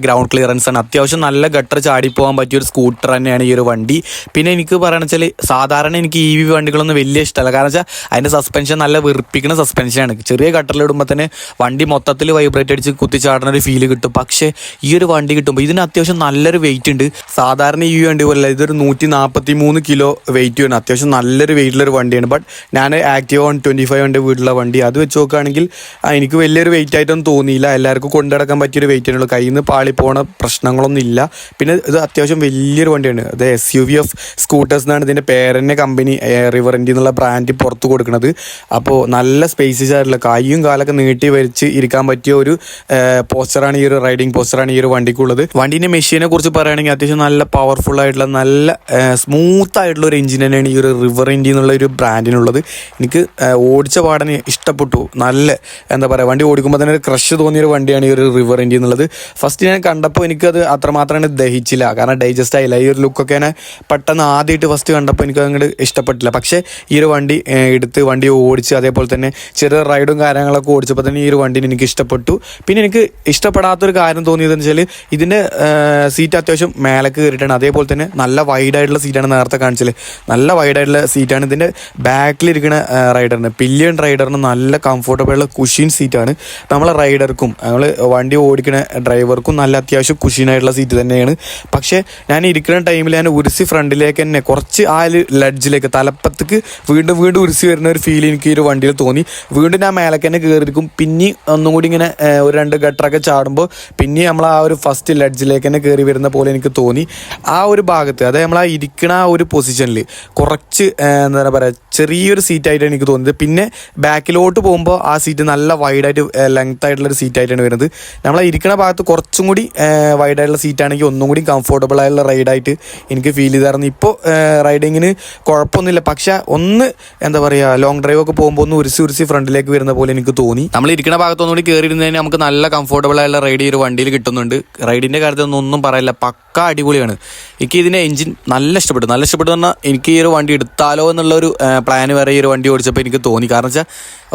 ഗ്രൗണ്ട് ക്ലിയറൻസ് ആണ് അത്യാവശ്യം നല്ല ഗട്ടർ ചാടി പോകാൻ പറ്റിയ ഒരു സ്കൂട്ടർ തന്നെയാണ് ഈ ഒരു വണ്ടി. പിന്നെ എനിക്ക് പറയണ വെച്ചാൽ സാധാരണ എനിക്ക് ഇ വി വണ്ടികളൊന്നും വലിയ ഇഷ്ടമല്ല. കാരണം വെച്ചാൽ അതിന്റെ സസ്പെൻഷൻ നല്ല വെറുപ്പിക്കുന്ന സസ്പെൻഷനാണ് ചെറിയ ഗട്ടറിൽ ഇടുമ്പോൾ തന്നെ വണ്ടി മൊത്തത്തിൽ വൈബ്രേറ്റ് അടിച്ച് കുത്തിച്ചാടുന്ന ഒരു ഫീൽ കിട്ടും. പക്ഷേ ഈ ഒരു വണ്ടി കിട്ടുമ്പോൾ ഇതിന് അത്യാവശ്യം നല്ലൊരു വെയിറ്റ് ഉണ്ട്. സാധാരണ ഈ വണ്ടി പോലെ ഇതൊരു നൂറ്റി നാൽപ്പത്തി മൂന്ന് കിലോ വെയിറ്റ് വേണം അത്യാവശ്യം നല്ലൊരു വെയിറ്റിലൊരു വണ്ടിയാണ്. ബട്ട് ഞാൻ ആക്റ്റീവ് വൺ ട്വന്റി ഫൈവ് ഉണ്ട് വീട്ടിലുള്ള വണ്ടി. അത് വെച്ച് നോക്കുകയാണെങ്കിൽ എനിക്ക് വലിയൊരു വെയിറ്റ് ആയിട്ടൊന്നും തോന്നിയില്ല. എല്ലാവർക്കും കൊണ്ടുനടക്കാൻ പറ്റിയൊരു വെയിറ്റ് ആണുള്ളൂ കയ്യിൽ നിന്ന് പാളി പോണ പ്രശ്നങ്ങളൊന്നും ഇല്ല പിന്നെ ഇത് അത്യാവശ്യം വലിയൊരു വണ്ടിയാണ്. ഇത് S U V of scooters എന്നാണ് ഇതിന്റെ പേരന്റെ കമ്പനി റിവറിന്റെ എന്നുള്ള ബ്രാൻഡ് പുറത്ത് കൊടുക്കുന്നത്. അപ്പോൾ നല്ല സ്പേസസ് ആയിട്ടുള്ള കൈയും കാലൊക്കെ നീട്ടി വരച്ച് ഇരിക്കാൻ പറ്റിയ ഒരു പോസ്റ്ററാണ് ഈ ഒരു റൈഡിങ് പോസ്റ്ററാണ് ഈ ഒരു വണ്ടിക്കുള്ളത്. വണ്ടീന്റെ മെഷീനെ കുറിച്ച് പറയുകയാണെങ്കിൽ അത്യാവശ്യം നല്ല പവർഫുൾ ആയിട്ടുള്ള നല്ല സ്മൂത്ത് ആയിട്ടുള്ള ഒരു എഞ്ചിൻ തന്നെയാണ് ഈ ഒരു റിവർ ഇൻഡി എന്നുള്ള ഒരു ബ്രാൻഡിനുള്ളത് എനിക്ക് ഓടിച്ച പാടനെ ഇഷ്ടപ്പെട്ടു. നല്ല എന്താ പറയുക വണ്ടി ഓടിക്കുമ്പോൾ തന്നെ ഒരു ക്രഷ് തോന്നിയ ഒരു വണ്ടിയാണ് ഈ ഒരു റിവർ ഇൻഡി എന്നുള്ളത്. ഫസ്റ്റ് ഞാൻ കണ്ടപ്പോൾ എനിക്കത് അത്രമാത്രമാണ് ദഹിച്ചില്ല. കാരണം ഡൈജസ്റ്റ് ആയില്ല. ഈ ഒരു ലുക്കൊക്കെ ഞാൻ പെട്ടെന്ന് ആദ്യമായിട്ട് ഫസ്റ്റ് കണ്ടപ്പോൾ എനിക്ക് അങ്ങോട്ട് ഇഷ്ടപ്പെട്ടില്ല. പക്ഷേ ഈ ഒരു വണ്ടി എടുത്ത് വണ്ടി ഓടിച്ച് അതേപോലെ തന്നെ ചെറിയ റൈഡും കാര്യങ്ങളൊക്കെ ഓടിച്ചപ്പോൾ തന്നെ ഈ ഒരു വണ്ടിന് എനിക്ക് ഇഷ്ടപ്പെട്ടു. പിന്നെ എനിക്ക് ഇഷ്ടപ്പെടാത്തൊരു കാര്യം തോന്നിയതെന്ന് വെച്ചാൽ ഇതിന്റെ സീറ്റ് അത്യാവശ്യം മേലെ കയറിയിട്ടാണ് അതേപോലെ തന്നെ നല്ല വൈഡായിട്ടുള്ള സീറ്റാണ് നേരത്തെ കാണിച്ചത്. നല്ല വൈഡായിട്ടുള്ള സീറ്റാണ് ഇതിന്റെ ബാക്കിലിരിക്കുന്ന റൈഡറിന് പില്ലിയൻ റൈഡറിന് നല്ല കംഫർട്ടബിൾ ഉള്ള കുഷീൻ സീറ്റാണ് നമ്മളെ റൈഡർക്കും നമ്മൾ വണ്ടി ഓടിക്കുന്ന ഡ്രൈവർക്കും നല്ല അത്യാവശ്യം കുഷീനായിട്ടുള്ള സീറ്റ് തന്നെയാണ്. പക്ഷേ ഞാൻ ഇരിക്കുന്ന ടൈമിൽ ഞാൻ ഉരുസി ഫ്രണ്ടിലേക്ക് തന്നെ കുറച്ച് ആ ലഡ്ജിലേക്ക് തലപ്പത്തേക്ക് വീണ്ടും വീണ്ടും ഉരുസി വരുന്ന ഒരു ഫീൽ എനിക്ക് ഈ ഒരു വണ്ടിയിൽ തോന്നി. വീണ്ടും ഞാൻ മേലേക്ക് തന്നെ കയറിയിരിക്കും പിന്നെ ഒന്നും കൂടി ഇങ്ങനെ ഒരു രണ്ട് ഗട്ടറൊക്കെ ചാടുമ്പോൾ പിന്നെ നമ്മൾ ആ ഒരു ഫസ്റ്റ് ലഡ്ജിലേക്ക് തന്നെ കയറി വരുന്ന പോലെ എനിക്ക് തോന്നി. ആ ഒരു ഭാഗത്ത് അതായത് നമ്മൾ ആ ഇരിക്കണ ആ ഒരു പൊസിഷനിൽ കുറച്ച് എന്താ പറയുക ചെറിയൊരു സീറ്റായിട്ടാണ് എനിക്ക് തോന്നിയത്. പിന്നെ ബാക്കിലോട്ട് പോകുമ്പോൾ ആ സീറ്റ് നല്ല വൈഡായിട്ട് ലെങ്ത് ആയിട്ടുള്ള ഒരു സീറ്റായിട്ടാണ് വരുന്നത്. നമ്മൾ ഇരിക്കുന്ന ഭാഗത്ത് കുറച്ചും കൂടി വൈഡായിട്ടുള്ള സീറ്റാണെങ്കിൽ ഒന്നും കൂടി കംഫോർട്ടബിൾ ആയിട്ടുള്ള റൈഡായിട്ട് എനിക്ക് ഫീൽ ചെയ്തായിരുന്നു. ഇപ്പോൾ റൈഡിങ്ങിന് കുഴപ്പമൊന്നുമില്ല. പക്ഷെ ഒന്ന് എന്താ പറയുക ലോങ് ഡ്രൈവ് ഒക്കെ പോകുമ്പോൾ ഒന്ന് ഉരുസി ഉരുസി ഫ്രണ്ടിലേക്ക് വരുന്ന പോലെ എനിക്ക് തോന്നി. നമ്മൾ ഇരിക്കുന്ന ഭാഗത്തൊന്നുകൂടി കയറി ഇരുന്നതിന് നമുക്ക് നല്ല കംഫോർട്ടബിൾ ആയുള്ള റൈഡ് ഈ ഒരു വണ്ടിയിൽ കിട്ടുന്നുണ്ട്. റൈഡിന്റെ കാര്യത്തിൽ ഒന്നും പറയില്ല. പക്ക അടിപൊളിയാണ്. എനിക്ക് ഇതിന്റെ എഞ്ചിൻ നല്ല ഇഷ്ടപ്പെട്ടു. നല്ല ഇഷ്ടപ്പെട്ടു പറഞ്ഞാൽ എനിക്ക് ഈ ഒരു വണ്ടി എടുത്താലോ എന്നുള്ള ഒരു പ്ലാൻ വരെ ഈ ഒരു വണ്ടി ഓടിച്ചപ്പോൾ എനിക്ക് തോന്നി. കാരണം വെച്ചാൽ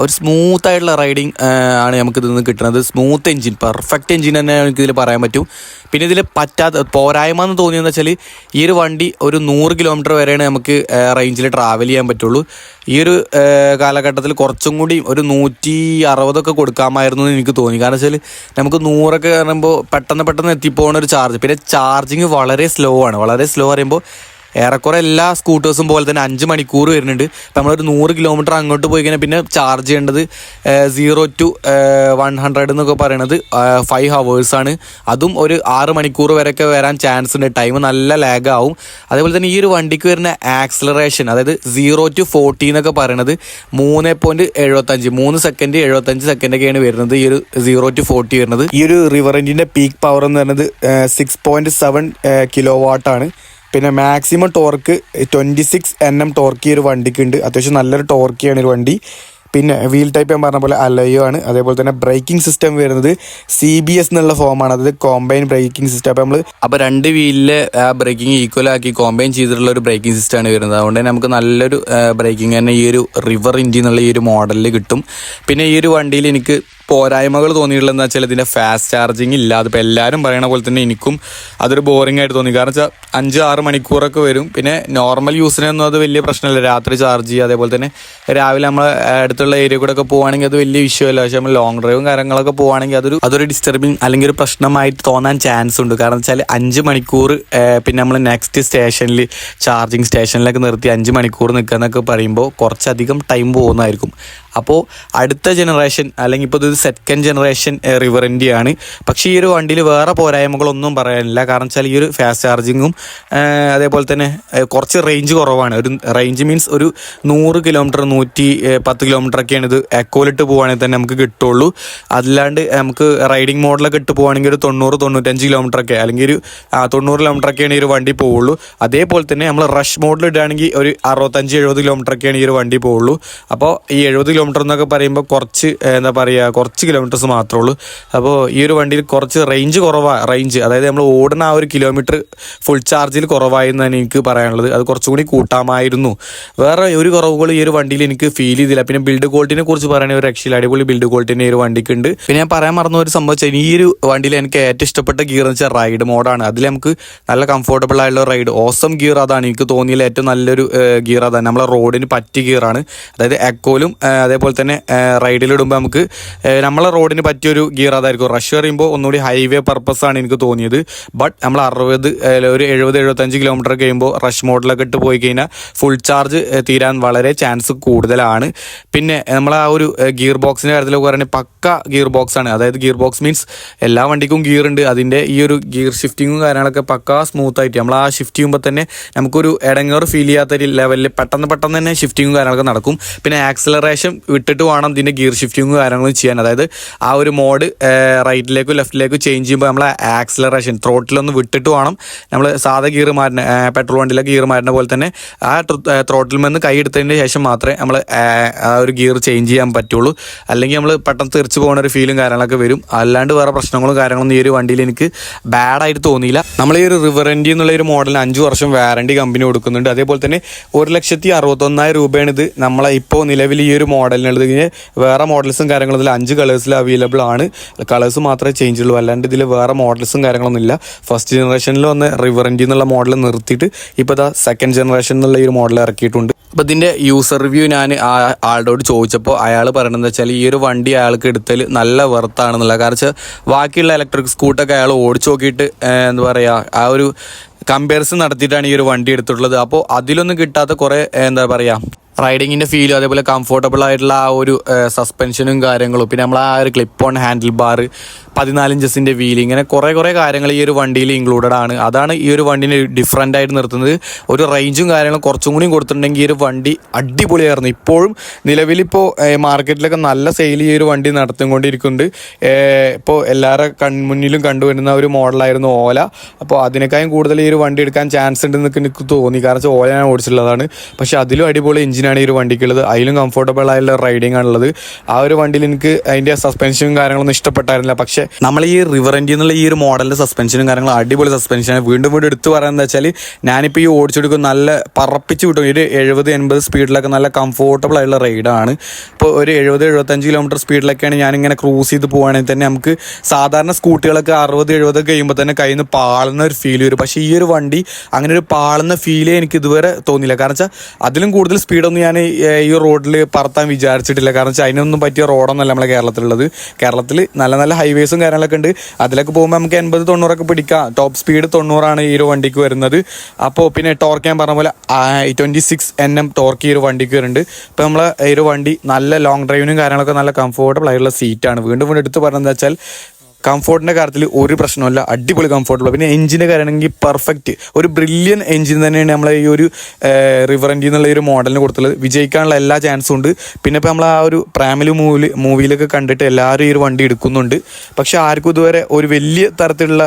ഒരു സ്മൂത്ത് ആയിട്ടുള്ള റൈഡിങ് ആണ് നമുക്ക് ഇതിൽ നിന്ന് കിട്ടുന്നത്. സ്മൂത്ത് എഞ്ചിൻ പെർഫെക്റ്റ് എഞ്ചിൻ തന്നെ എനിക്ക് ഇതിൽ പറയാൻ പറ്റും. പിന്നെ ഇതിൽ പറ്റാത്ത പോരായ്മ എന്ന് തോന്നിയെന്ന് വെച്ചാൽ ഈ ഒരു വണ്ടി ഒരു നൂറ് കിലോമീറ്റർ വരെയാണ് നമുക്ക് റേഞ്ചിൽ ട്രാവൽ ചെയ്യാൻ പറ്റുള്ളൂ. ഈ ഒരു കാലഘട്ടത്തിൽ കുറച്ചും കൂടി ഒരു നൂറ്റി അറുപതൊക്കെ കൊടുക്കാമായിരുന്നു എന്ന് എനിക്ക് തോന്നി. കാരണം വെച്ചാൽ നമുക്ക് നൂറൊക്കെ പറയുമ്പോൾ പെട്ടെന്ന് പെട്ടെന്ന് എത്തിപ്പോകുന്ന ഒരു ചാർജ് പിന്നെ ചാർജിങ് വളരെ സ്ലോ ആണ്. വളരെ സ്ലോ പറയുമ്പോൾ ഏറെക്കുറെ എല്ലാ സ്കൂട്ടേഴ്സും പോലെ തന്നെ അഞ്ച് മണിക്കൂർ വരുന്നുണ്ട്. ഇപ്പം നമ്മളൊരു നൂറ് കിലോമീറ്റർ അങ്ങോട്ട് പോയി കഴിഞ്ഞാൽ പിന്നെ ചാർജ് ചെയ്യേണ്ടത് സീറോ ടു വൺ ഹൺഡ്രഡ് എന്നൊക്കെ പറയണത് ഫൈവ് ഹവേഴ്സാണ് അതും ഒരു ആറ് മണിക്കൂർ വരെയൊക്കെ വരാൻ ചാൻസ് ഉണ്ട്. ടൈം നല്ല ലാഗ് ആവും. അതേപോലെ തന്നെ ഈ ഒരു വണ്ടിക്ക് വരുന്ന ആക്സിലറേഷൻ അതായത് സീറോ ടു ഫോർട്ടി എന്നൊക്കെ പറയണത് മൂന്ന് പോയിന്റ് എഴുപത്തഞ്ച് മൂന്ന് സെക്കൻഡ് എഴുപത്തഞ്ച് സെക്കൻഡൊക്കെയാണ് വരുന്നത് ഈ ഒരു സീറോ ടു ഫോർട്ടി വരുന്നത്. ഈ ഒരു റിവറന്റിന്റെ പീക്ക് പവർ എന്ന് പറയുന്നത് സിക്സ് പോയിന്റ് സെവൻ കിലോ വാട്ടാണ് പിന്നെ maximum torque twenty six N M torque ഈ ഒരു വണ്ടിക്ക് ഉണ്ട് അത്യാവശ്യം നല്ലൊരു ടോർക്കിയാണ് ഒരു വണ്ടി. പിന്നെ വീൽ ടൈപ്പ് ഞാൻ പറഞ്ഞ പോലെ അലയോ ആണ്. അതേപോലെ തന്നെ ബ്രേക്കിംഗ് സിസ്റ്റം വരുന്നത് സി ബി എസ് എന്നുള്ള ഫോമാണ് അതായത് കോമ്പൈൻ ബ്രേക്കിംഗ് സിസ്റ്റം അപ്പോൾ നമ്മൾ അപ്പോൾ രണ്ട് വീലിലെ ആ ബ്രേക്കിംഗ് ഈക്വൽ ആക്കി കോമ്പൈൻ ചെയ്തിട്ടുള്ള ഒരു ബ്രേക്കിംഗ് സിസ്റ്റമാണ് വരുന്നത്. അതുകൊണ്ട് തന്നെ നമുക്ക് നല്ലൊരു ബ്രേക്കിംഗ് തന്നെ ഈ ഒരു റിവർ ഇൻഡി എന്നുള്ള ഈ ഒരു മോഡലിൽ കിട്ടും. പിന്നെ ഈ ഒരു വണ്ടിയിൽ എനിക്ക് പോരായ്മകൾ തോന്നിയിട്ടുള്ളത് എന്താ വെച്ചാൽ ഇതിന്റെ ഫാസ്റ്റ് ചാർജിങ് ഇല്ല അതിപ്പോൾ എല്ലാവരും പറയണ പോലെ തന്നെ എനിക്കും അതൊരു ബോറിംഗ് ആയിട്ട് തോന്നി. കാരണം വെച്ചാൽ അഞ്ച് ആറ് മണിക്കൂറൊക്കെ വരും. പിന്നെ നോർമൽ യൂസിനൊന്നും അത് വലിയ പ്രശ്നമില്ല. രാത്രി ചാർജ് ചെയ്യുക അതേപോലെ തന്നെ രാവിലെ നമ്മൾ അടുത്തുള്ള ഏരിയ കൂടെ ഒക്കെ പോകുകയാണെങ്കിൽ അത് വലിയ വിഷയമല്ല പക്ഷേ നമ്മൾ ലോങ് ഡ്രൈവും കാര്യങ്ങളൊക്കെ പോകുകയാണെങ്കിൽ അതൊരു അതൊരു ഡിസ്റ്റർബിങ് അല്ലെങ്കിൽ ഒരു പ്രശ്നമായിട്ട് തോന്നാൻ ചാൻസ് ഉണ്ട്. കാരണം വെച്ചാൽ അഞ്ച് മണിക്കൂർ പിന്നെ നമ്മൾ നെക്സ്റ്റ് സ്റ്റേഷനിൽ ചാർജിങ് സ്റ്റേഷനിലൊക്കെ നിർത്തി അഞ്ച് മണിക്കൂർ നിൽക്കുക എന്നൊക്കെ പറയുമ്പോൾ കുറച്ചധികം ടൈം പോകുന്നതായിരിക്കും. അപ്പോൾ അടുത്ത ജനറേഷൻ അല്ലെങ്കിൽ ഇപ്പോൾ ഇത് സെക്കൻഡ് ജനറേഷൻ റിവറിന്റെയാണ് പക്ഷേ ഈ ഒരു വണ്ടിയിൽ വേറെ പോരായ്മകളൊന്നും പറയാനില്ല. കാരണം വെച്ചാൽ ഈ ഒരു ഫാസ്റ്റ് ചാർജിങ്ങും അതേപോലെ തന്നെ കുറച്ച് റേഞ്ച് കുറവാണ്. ഒരു റേഞ്ച് മീൻസ് ഒരു നൂറ് കിലോമീറ്റർ നൂറ്റി പത്ത് കിലോമീറ്റർ ഒക്കെയാണ് ഇത് എക്കോലിട്ട് പോവുകയാണെങ്കിൽ തന്നെ നമുക്ക് കിട്ടുള്ളൂ. അല്ലാണ്ട് നമുക്ക് റൈഡിങ് മോഡലൊക്കെ ഇട്ട് പോവുകയാണെങ്കിൽ ഒരു തൊണ്ണൂറ് തൊണ്ണൂറ്റഞ്ച് കിലോമീറ്റർ ഒക്കെ അല്ലെങ്കിൽ ഒരു തൊണ്ണൂറ് കിലോമീറ്റർ ഒക്കെയാണ് ഈ ഒരു വണ്ടി പോവുള്ളൂ. അതേപോലെ തന്നെ നമ്മൾ റഷ് മോഡിൽ ഇടുകയാണെങ്കിൽ ഒരു അറുപത്തഞ്ച് എഴുപത് കിലോമീറ്റർ ഒക്കെയാണ് ഈ ഒരു വണ്ടി പോവുള്ളൂ. അപ്പോൾ ഈ എഴുപത് കിലോമീറ്റർ എന്നൊക്കെ പറയുമ്പോൾ കുറച്ച് എന്താ പറയുക കുറച്ച് കിലോമീറ്റേഴ്സ് മാത്രമേ ഉള്ളൂ. അപ്പോൾ ഈ ഒരു വണ്ടിയിൽ കുറച്ച് റേഞ്ച് കുറവാണ് റേഞ്ച് അതായത് നമ്മൾ ഓടുന്ന ആ ഒരു കിലോമീറ്റർ ഫുൾ ചാർജിൽ കുറവായെന്ന് തന്നെ എനിക്ക് പറയാനുള്ളത്. അത് കുറച്ചുകൂടി കൂട്ടാമായിരുന്നു. വേറെ ഒരു കുറവുകൾ ഈ ഒരു വണ്ടിയിൽ എനിക്ക് ഫീൽ ചെയ്തില്ല. പിന്നെ ബിൽഡ് ക്വാളിറ്റിനെ കുറിച്ച് പറയുകയാണെങ്കിൽ ഒരു രക്ഷയിൽ അടിപൊളി ബിൽഡ് ക്വാളിറ്റി ഈ ഒരു വണ്ടിക്ക് ഉണ്ട്. പിന്നെ ഞാൻ പറയാൻ മറന്ന ഒരു സംഭവം വെച്ചാൽ ഈ ഒരു വണ്ടിയിൽ എനിക്ക് ഏറ്റവും ഇഷ്ടപ്പെട്ട ഗിയർ എന്ന് വെച്ചാൽ റൈഡ് മോഡാണ് അതിൽ നമുക്ക് നല്ല കംഫർട്ടബിൾ ആയിട്ടുള്ള റൈഡ് ഓസം ഗിയർ അതാണ്. എനിക്ക് തോന്നിയില്ല ഏറ്റവും നല്ലൊരു ഗിയർ അതാണ്. നമ്മളെ റോഡിന് പറ്റിയ ഗിയറാണ് അതായത് എക്കോലും അതേപോലെ തന്നെ റൈഡിലിടുമ്പോൾ നമുക്ക് നമ്മളെ റോഡിന് പറ്റിയൊരു ഗിയർ അതായിരിക്കും. റഷ് പറയുമ്പോൾ ഒന്നുകൂടി ഹൈവേ പർപ്പസ് ആണ് എനിക്ക് തോന്നിയത്. ബട്ട് നമ്മൾ അറുപത് ഒരു എഴുപത് എഴുപത്തഞ്ച് കിലോമീറ്റർ കഴിയുമ്പോൾ റഷ് മോഡിലൊക്കെ ഇട്ട് പോയി കഴിഞ്ഞാൽ ഫുൾ ചാർജ് തീരാൻ വളരെ ചാൻസ് കൂടുതലാണ്. പിന്നെ നമ്മൾ ആ ഒരു ഗിയർ ബോക്സിന്റെ കാര്യത്തിലൊക്കെ പറയുകയാണെങ്കിൽ പക്ക ഗിയർ ബോക്സ് ആണ്. അതായത് ഗിയർ ബോക്സ് മീൻസ് എല്ലാ വണ്ടിക്കും ഗിയർ ഉണ്ട്. അതിന്റെ ഈ ഒരു ഗിയർ ഷിഫ്റ്റിങ്ങും കാര്യങ്ങളൊക്കെ പക്ക സ്മൂത്ത് ആയിട്ട്. നമ്മൾ ആ ഷിഫ്റ്റ് ചെയ്യുമ്പോൾ തന്നെ നമുക്കൊരു ഇടങ്ങേറ് ഫീൽ ചെയ്യാത്ത ഒരു ലെവലിൽ പെട്ടെന്ന് പെട്ടെന്ന് തന്നെ ഷിഫ്റ്റിങ്ങും കാര്യങ്ങളൊക്കെ നടക്കും. പിന്നെ ആക്സിലറേഷൻ വിട്ടിട്ട് വേണം ഇതിന്റെ ഗിയർ ഷിഫ്റ്റിങ്ങും കാര്യങ്ങളും ചെയ്യാൻ. അതായത് ആ ഒരു മോഡ് റൈറ്റിലേക്കും ലെഫ്റ്റിലേക്കും ചേഞ്ച് ചെയ്യുമ്പോൾ നമ്മളെ ആക്സിലറേഷൻ ത്രോട്ടിലൊന്ന് വിട്ടിട്ട് വേണം നമ്മൾ സാധാ ഗിയർ മാറ്റുന്ന പെട്രോൾ വണ്ടിയിലെ ഗിയർ മാറ്റുന്ന പോലെ തന്നെ ആ ത്രോട്ടിൽ നിന്ന് കൈ എടുത്തതിന് ശേഷം മാത്രമേ നമ്മൾ ആ ഒരു ഗിയർ ചേഞ്ച് ചെയ്യാൻ പറ്റുള്ളൂ. അല്ലെങ്കിൽ നമ്മൾ പെട്ടെന്ന് തെറിച്ച് പോകുന്ന ഒരു ഫീലും കാര്യങ്ങളൊക്കെ വരും. അല്ലാണ്ട് വേറെ പ്രശ്നങ്ങളും കാര്യങ്ങളൊന്നും ഈ ഒരു വണ്ടിയിൽ എനിക്ക് ബാഡായിട്ട് തോന്നിയില്ല. നമ്മൾ ഈ ഒരു റിവറന്റി എന്നുള്ള ഒരു മോഡലിന് അഞ്ച് വർഷം വാറണ്ടി കമ്പനി കൊടുക്കുന്നുണ്ട്. അതേപോലെ തന്നെ ഒരു ലക്ഷത്തി അറുപത്തൊന്നായിരം രൂപയാണ് ഇത് നമ്മളെ ഇപ്പോൾ നിലവിൽ ഈ ഒരു മോഡലിനുള്ളത് കഴിഞ്ഞ് വേറെ മോഡൽസും കാര്യങ്ങളും ഇതിൽ അഞ്ച് കളേഴ്സിൽ അവൈലബിൾ ആണ്. കളേഴ്സ് മാത്രമേ ചേഞ്ച് ഉള്ളൂ. അല്ലാണ്ട് ഇതിൽ വേറെ മോഡൽസും കാര്യങ്ങളൊന്നും ഇല്ല ഫസ്റ്റ് ജനറേഷനിൽ വന്ന് റിവറന്റി എന്നുള്ള മോഡൽ നിർത്തിയിട്ട് ഇപ്പോൾ ഇതാ സെക്കൻഡ് ജനറേഷൻ എന്നുള്ള ഈ ഒരു മോഡൽ ഇറക്കിയിട്ടുണ്ട്. അപ്പോൾ ഇതിന്റെ യൂസർ റിവ്യൂ ഞാൻ ആളോട് ചോദിച്ചപ്പോൾ അയാൾ പറയണതെന്ന് വെച്ചാൽ ഈ ഒരു വണ്ടി അയാൾക്ക് എടുത്തൽ നല്ല വെർത്താണെന്നുള്ള കാരണം ബാക്കിയുള്ള ഇലക്ട്രിക് സ്കൂട്ടൊക്കെ അയാൾ ഓടിച്ചു നോക്കിയിട്ട് എന്താ പറയുക ആ ഒരു കമ്പാരിസൺ നടത്തിയിട്ടാണ് ഈ ഒരു വണ്ടി എടുത്തിട്ടുള്ളത്. അപ്പോൾ അതിലൊന്നും കിട്ടാത്ത കുറേ എന്താ പറയുക റൈഡിങ്ങിന്റെ ഫീലും അതേപോലെ കംഫോർട്ടബിൾ ആയിട്ടുള്ള ആ ഒരു സസ്പെൻഷനും കാര്യങ്ങളും. പിന്നെ നമ്മൾ ആ ഒരു ക്ലിപ്പ് ഓൺ ഹാൻഡിൽ ബാർ പതിനാല് ഇഞ്ചസിന്റെ വീൽ ഇങ്ങനെ കുറേ കുറേ കാര്യങ്ങൾ ഈ ഒരു വണ്ടിയിൽ ഇൻക്ലൂഡഡ് ആണ്. അതാണ് ഈ ഒരു വണ്ടിനെ ഡിഫറെന്റ് ആയിട്ട് നിർത്തുന്നത്. ഒരു റേഞ്ചും കാര്യങ്ങളും കുറച്ചും കൂടി കൊടുത്തിട്ടുണ്ടെങ്കിൽ ഈ ഒരു വണ്ടി അടിപൊളിയായിരുന്നു. ഇപ്പോഴും നിലവിലിപ്പോൾ മാർക്കറ്റിലൊക്കെ നല്ല സെയിൽ ഈ ഒരു വണ്ടി നടത്തിക്കൊണ്ടിരിക്കുന്നുണ്ട്. ഇപ്പോൾ എല്ലാവരുടെ കൺമുന്നിലും കണ്ടുവരുന്ന ഒരു മോഡലായിരുന്നു ഓല. അപ്പോൾ അതിനേക്കാളും കൂടുതൽ ഈ ഒരു വണ്ടി എടുക്കാൻ ചാൻസ് ഉണ്ടെന്ന് എനിക്ക് തോന്നി. കാരണം വെച്ചാൽ ഓല ഞാൻ ഓടിച്ചിട്ടുള്ളതാണ്. പക്ഷേ അതിലും അടിപൊളി എഞ്ചിനാണ് ഈ ഒരു വണ്ടിക്കുള്ളത്. അതിലും കംഫർട്ടബിൾ ആയുള്ള റൈഡിംഗ് ആണുള്ളത്. ആ ഒരു വണ്ടിയിൽ എനിക്ക് അതിന്റെ സസ്പെൻഷനും കാര്യങ്ങളൊന്നും ഇഷ്ടപ്പെട്ടായിരുന്നില്ല. പക്ഷേ നമ്മൾ ഈ റിവർ എൻഡി എന്നുള്ള ഈ ഒരു മോഡലിന്റെ സസ്പെൻഷനും കാര്യങ്ങളും അടിപൊളി സസ്പെൻഷനാണ് വീണ്ടും വീണ്ടും എടുത്തു പറയുന്നത് വെച്ചാൽ ഞാനിപ്പോൾ ഈ ഓടിച്ചെടുക്കും നല്ല പറപ്പിച്ച് കിട്ടും ഒരു എഴുപത് എൺപത് സ്പീഡിലൊക്കെ നല്ല കംഫോർട്ടബിൾ ആയിട്ടുള്ള റൈഡാണ് ഇപ്പോൾ ഒരു എഴുപത് എഴുപത്തഞ്ച് കിലോമീറ്റർ സ്പീഡിലൊക്കെയാണ് ഞാനിങ്ങനെ ക്രൂസ് ചെയ്ത് പോവുകയാണെങ്കിൽ തന്നെ നമുക്ക് സാധാരണ സ്കൂട്ടികളൊക്കെ അറുപത് എഴുപത് കഴിയുമ്പോൾ തന്നെ കയ്യിൽ നിന്ന് പാളുന്ന ഒരു ഫീൽ വരും. പക്ഷേ ഈ ഒരു വണ്ടി അങ്ങനെ ഒരു പാളുന്ന ഫീലേ എനിക്ക് ഇതുവരെ തോന്നിയില്ല. കാരണം വെച്ചാൽ അതിലും കൂടുതൽ സ്പീഡൊന്നും ഞാൻ ഈ റോഡിൽ പറത്താൻ വിചാരിച്ചിട്ടില്ല. കാരണം വെച്ചാൽ അതിനൊന്നും പറ്റിയ റോഡൊന്നല്ല നമ്മളെ കേരളത്തിലുള്ളത്. കേരളത്തിൽ നല്ല നല്ല ഹൈവേസും കാര്യങ്ങളൊക്കെ ഉണ്ട്. അതിലൊക്കെ പോകുമ്പോൾ നമുക്ക് എൺപത് തൊണ്ണൂറൊക്കെ പിടിക്കാം. ടോപ്പ് സ്പീഡ് തൊണ്ണൂറാണ് ഈ ഒരു വണ്ടിക്ക് വരുന്നത്. അപ്പോൾ പിന്നെ ടോർക്ക് ഞാൻ പറഞ്ഞ പോലെ twenty six N M torque ഈ ഒരു വണ്ടിക്ക് വരുന്നുണ്ട്. ഇപ്പോൾ നമ്മൾ ഈ ഒരു വണ്ടി നല്ല ലോങ് ഡ്രൈവിനും കാര്യങ്ങളൊക്കെ നല്ല കംഫോർട്ടബിൾ ആയിട്ടുള്ള സീറ്റാണ് വീണ്ടും വീണ്ടും എടുത്ത് പറഞ്ഞത് വെച്ചാൽ കംഫോർട്ടിന്റെ കാര്യത്തിൽ ഒരു പ്രശ്നമില്ല അടിപൊളി കംഫോർട്ടുള്ള. പിന്നെ എഞ്ചിന്റെ കാര്യമാണെങ്കിൽ പെർഫെക്റ്റ് ഒരു ബ്രില്യൻ എഞ്ചിൻ തന്നെയാണ് നമ്മളെ ഈ ഒരു റിവറന്റി എന്നുള്ള ഒരു മോഡലിന് കൊടുത്തുള്ളത്. വിജയിക്കാനുള്ള എല്ലാ ചാൻസും ഉണ്ട്. പിന്നെ ഇപ്പോൾ നമ്മൾ ആ ഒരു പ്രാമിലി മൂവിൽ മൂവിയിലൊക്കെ കണ്ടിട്ട് എല്ലാവരും ഈ ഒരു വണ്ടി എടുക്കുന്നുണ്ട്. പക്ഷെ ആർക്കും ഇതുവരെ ഒരു വലിയ തരത്തിലുള്ള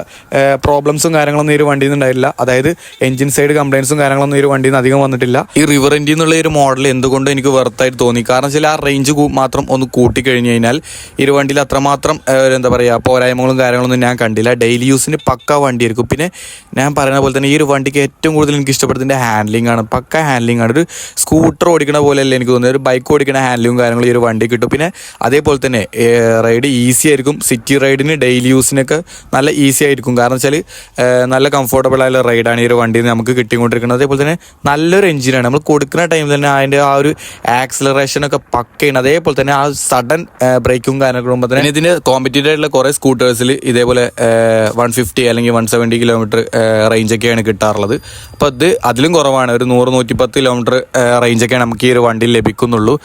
പ്രോബ്ലംസും കാര്യങ്ങളൊന്നും ഈ ഒരു വണ്ടിയിൽ നിന്നുണ്ടായില്ല അതായത് എഞ്ചിൻ സൈഡ് കംപ്ലൈൻസും കാര്യങ്ങളൊന്നും ഈ ഒരു വണ്ടിയിൽ നിന്ന് അധികം വന്നിട്ടില്ല. ഈ റിവറന്റി എന്നുള്ള ഒരു മോഡൽ എന്തുകൊണ്ട് എനിക്ക് വെറുത്തായിട്ട് തോന്നി? കാരണം വെച്ചാൽ ആ റേഞ്ച് മാത്രം ഒന്ന് കൂട്ടിക്കഴിഞ്ഞ് കഴിഞ്ഞാൽ ഈ ഒരു വണ്ടിയിൽ അത്രമാത്രം എന്താ പറയുക പോരായ്മകളും കാര്യങ്ങളൊന്നും ഞാൻ കണ്ടില്ല. ഡെയിലി യൂസിന് പക്ക വണ്ടിയായിരിക്കും. പിന്നെ ഞാൻ പറയുന്ന പോലെ തന്നെ ഈ ഒരു വണ്ടിക്ക് ഏറ്റവും കൂടുതൽ എനിക്ക് ഇഷ്ടപ്പെടുന്നതിന്റെ ഹാൻഡ്ലിംഗ് ആണ്. പക്ക ഹാൻഡ്ലിംഗ് ആണ്. ഒരു സ്കൂട്ടർ ഓടിക്കണ പോലെയല്ല എനിക്ക് തോന്നുന്നത്. ഒരു ബൈക്ക് ഓടിക്കുന്ന ഹാൻഡ്ലിങ്ങും കാര്യങ്ങളും ഈ ഒരു വണ്ടി കിട്ടും. പിന്നെ അതേപോലെ തന്നെ റൈഡ് ഈസി ആയിരിക്കും. സിറ്റി റൈഡിന് ഡെയിലി യൂസിനൊക്കെ നല്ല ഈസി ആയിരിക്കും. കാരണം വെച്ചാൽ നല്ല കംഫർട്ടബിൾ ആയുള്ള റൈഡാണ് ഈ ഒരു വണ്ടി നമുക്ക് കിട്ടിക്കൊണ്ടിരിക്കുന്നത്. അതേപോലെ തന്നെ നല്ലൊരു എഞ്ചിനാണ് നമ്മൾ കൊടുക്കുന്ന ടൈമിൽ തന്നെ അതിന്റെ ആ ഒരു ആക്സിലറേഷനൊക്കെ പക്കയാണ്. അതേപോലെ തന്നെ ആ സഡൻ ബ്രേക്കും കാര്യങ്ങളും ഇതിന് കോമ്പറ്റീറ്റീവ് ആയിട്ടുള്ള കുറേ സ്കൂട്ടേഴ്സിൽ ഇതേപോലെ വൺ ഫിഫ്റ്റി അല്ലെങ്കിൽ വൺ സെവന്റി കിലോമീറ്റർ റേഞ്ചൊക്കെയാണ് കിട്ടാറുള്ളത്. അപ്പോൾ അത് അതിലും കുറവാണ്. ഒരു നൂറ് നൂറ്റിപ്പത്ത് കിലോമീറ്റർ റേഞ്ചൊക്കെയാണ് നമുക്ക് ഈ ഒരു വണ്ടിയിൽ ലഭിക്കുന്നുള്ളൂ.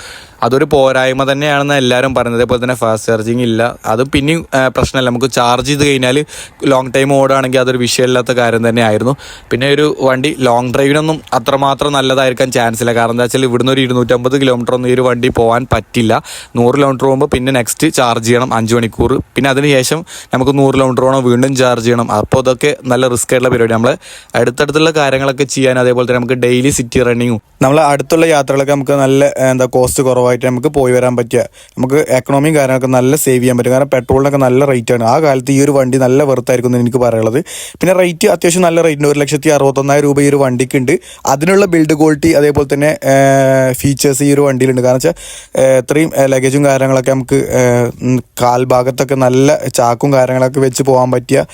അതൊരു പോരായ്മ തന്നെയാണെന്ന് എല്ലാവരും പറയുന്നത് അതേപോലെ തന്നെ ഫാസ്റ്റ് ചാർജിങ് ഇല്ല. അത് പിന്നെയും പ്രശ്നമല്ല. നമുക്ക് ചാർജ് ചെയ്ത് കഴിഞ്ഞാൽ ലോങ് ടൈം ഓടുകയാണെങ്കിൽ അതൊരു വിഷയമില്ലാത്ത കാര്യം തന്നെയായിരുന്നു. പിന്നെ ഒരു വണ്ടി ലോങ് ഡ്രൈവിനൊന്നും അത്രമാത്രം നല്ലതായിരിക്കാൻ ചാൻസ് ഇല്ല. കാരണം എന്താ വെച്ചാൽ ഇവിടുന്ന് ഒരു ഇരുന്നൂറ്റമ്പത് കിലോമീറ്റർ ഒന്നും ഈ ഒരു വണ്ടി പോകാൻ പറ്റില്ല. നൂറ് കിലോമീറ്റർ പോകുമ്പോൾ പിന്നെ നെക്സ്റ്റ് ചാർജ് ചെയ്യണം അഞ്ച് മണിക്കൂർ. പിന്നെ അതിന് ശേഷം നമുക്ക് നൂറ് കിലോമീറ്റർ വേണം വീണ്ടും ചാർജ് ചെയ്യണം. അപ്പോൾ അതൊക്കെ നല്ല റിസ്ക് ആയിട്ടുള്ള പരിപാടി. നമ്മൾ അടുത്തടുത്തുള്ള കാര്യങ്ങളൊക്കെ ചെയ്യാൻ അതേപോലെ തന്നെ നമുക്ക് ഡെയിലി സിറ്റി റണ്ണിങ്ങും നമ്മൾ അടുത്തുള്ള യാത്രകളൊക്കെ നമുക്ക് നല്ല എന്താ കോസ്റ്റ് കുറവായിട്ട് നമുക്ക് പോയി വരാൻ പറ്റുക. നമുക്ക് എക്കണോമിയും കാര്യങ്ങളൊക്കെ നല്ല സേവ് ചെയ്യാൻ പറ്റും. കാരണം പെട്രോളിനൊക്കെ നല്ല റേറ്റ് ആണ്. ആ കാലത്ത് ഈ ഒരു വണ്ടി നല്ല വെറുത്തായിരിക്കും എന്ന് എനിക്ക് പറയുന്നത് പിന്നെ റേറ്റ് അത്യാവശ്യം നല്ല റേറ്റ് ഉണ്ട്. ഒരു ലക്ഷത്തി അറുപത്തൊന്നായിരം രൂപ ഈ ഒരു വണ്ടിക്ക് ഉണ്ട്. അതിനുള്ള ബിൽഡ് ക്വാളിറ്റി അതേപോലെ തന്നെ ഫീച്ചേഴ്സ് ഈ ഒരു വണ്ടിയിലുണ്ട്. കാരണം വെച്ചാൽ ഇത്രയും ലഗേജും കാര്യങ്ങളൊക്കെ നമുക്ക് കാൽഭാഗത്തൊക്കെ നല്ല ചാക്കും കാര്യങ്ങളൊക്കെ വെച്ച് പോകാൻ പറ്റിയ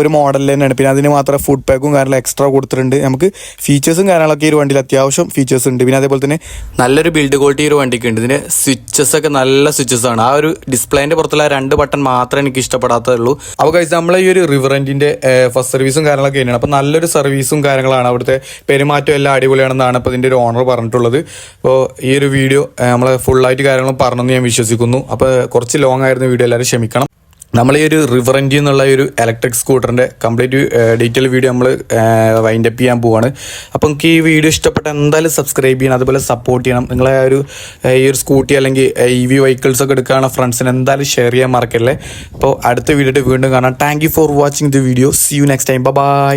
ഒരു മോഡൽ തന്നെയാണ്. പിന്നെ അതിന് മാത്രം ഫുഡ് പാക്കും കാര്യങ്ങളും എക്സ്ട്രാ കൊടുത്തിട്ടുണ്ട്. നമുക്ക് ഫീച്ചേഴ്സും കാര്യങ്ങളൊക്കെ ഈ ഒരു വണ്ടിയിൽ അത്യാവശ്യം ഫീച്ചേഴ്സ് ഉണ്ട്. പിന്നെ അതേപോലെ തന്നെ നല്ലൊരു ബിൽഡ് ക്വാളിറ്റി ഒരു വണ്ടിക്ക് ഉണ്ട് ഇതിന്റെ സ്വിച്ചസ് ഒക്കെ നല്ല സ്വിച്ചസ് ആണ്. ആ ഒരു ഡിസ്പ്ലേന്റെ പുറത്തുള്ള രണ്ട് ബട്ടൺ മാത്രമേ എനിക്ക് ഇഷ്ടപ്പെടാത്തുള്ളൂ. അപ്പോൾ കഴിച്ച് നമ്മളെ ഈ ഒരു റിവറന്റിന്റെ ഫസ്റ്റ് സർവീസും കാര്യങ്ങളൊക്കെ തന്നെയാണ്. അപ്പോൾ നല്ലൊരു സർവീസും കാര്യങ്ങളാണ് അവിടുത്തെ പെരുമാറ്റം എല്ലാം അടിപൊളിയാണെന്നാണ് ഇപ്പോൾ ഇതിന്റെ ഒരു ഓണർ പറഞ്ഞിട്ടുള്ളത്. അപ്പോൾ ഈ ഒരു വീഡിയോ നമ്മൾ ഫുള്ളായിട്ട് കാര്യങ്ങളും പറഞ്ഞെന്ന് ഞാൻ വിശ്വസിക്കുന്നു. അപ്പോൾ കുറച്ച് ലോങ് ആയിരുന്നു വീഡിയോ എല്ലാവരും ക്ഷമിക്കണം. നമ്മൾ ഈ ഒരു റിവറന്റി എന്നുള്ള ഒരു ഇലക്ട്രിക് സ്കൂട്ടറിന്റെ കംപ്ലീറ്റ് ഡീറ്റെയിൽ വീഡിയോ നമ്മൾ വൈൻഡ് അപ്പ് ചെയ്യാൻ പോവാണ്. അപ്പോൾ നിങ്ങൾക്ക് ഈ വീഡിയോ ഇഷ്ടപ്പെട്ട എന്തായാലും സബ്സ്ക്രൈബ് ചെയ്യണം അതുപോലെ സപ്പോർട്ട് ചെയ്യണം. നിങ്ങളെ ഒരു ഈ ഒരു സ്കൂട്ടി അല്ലെങ്കിൽ ഇ വി വെഹിക്കിൾസ് ഒക്കെ എടുക്കുകയാണ് ഫ്രണ്ട്സിന് എന്തായാലും ഷെയർ ചെയ്യാൻ മറക്കല്ലേ. അപ്പോൾ അടുത്ത വീഡിയോ വീണ്ടും കാണാം. Thank for watching the video see you next time bye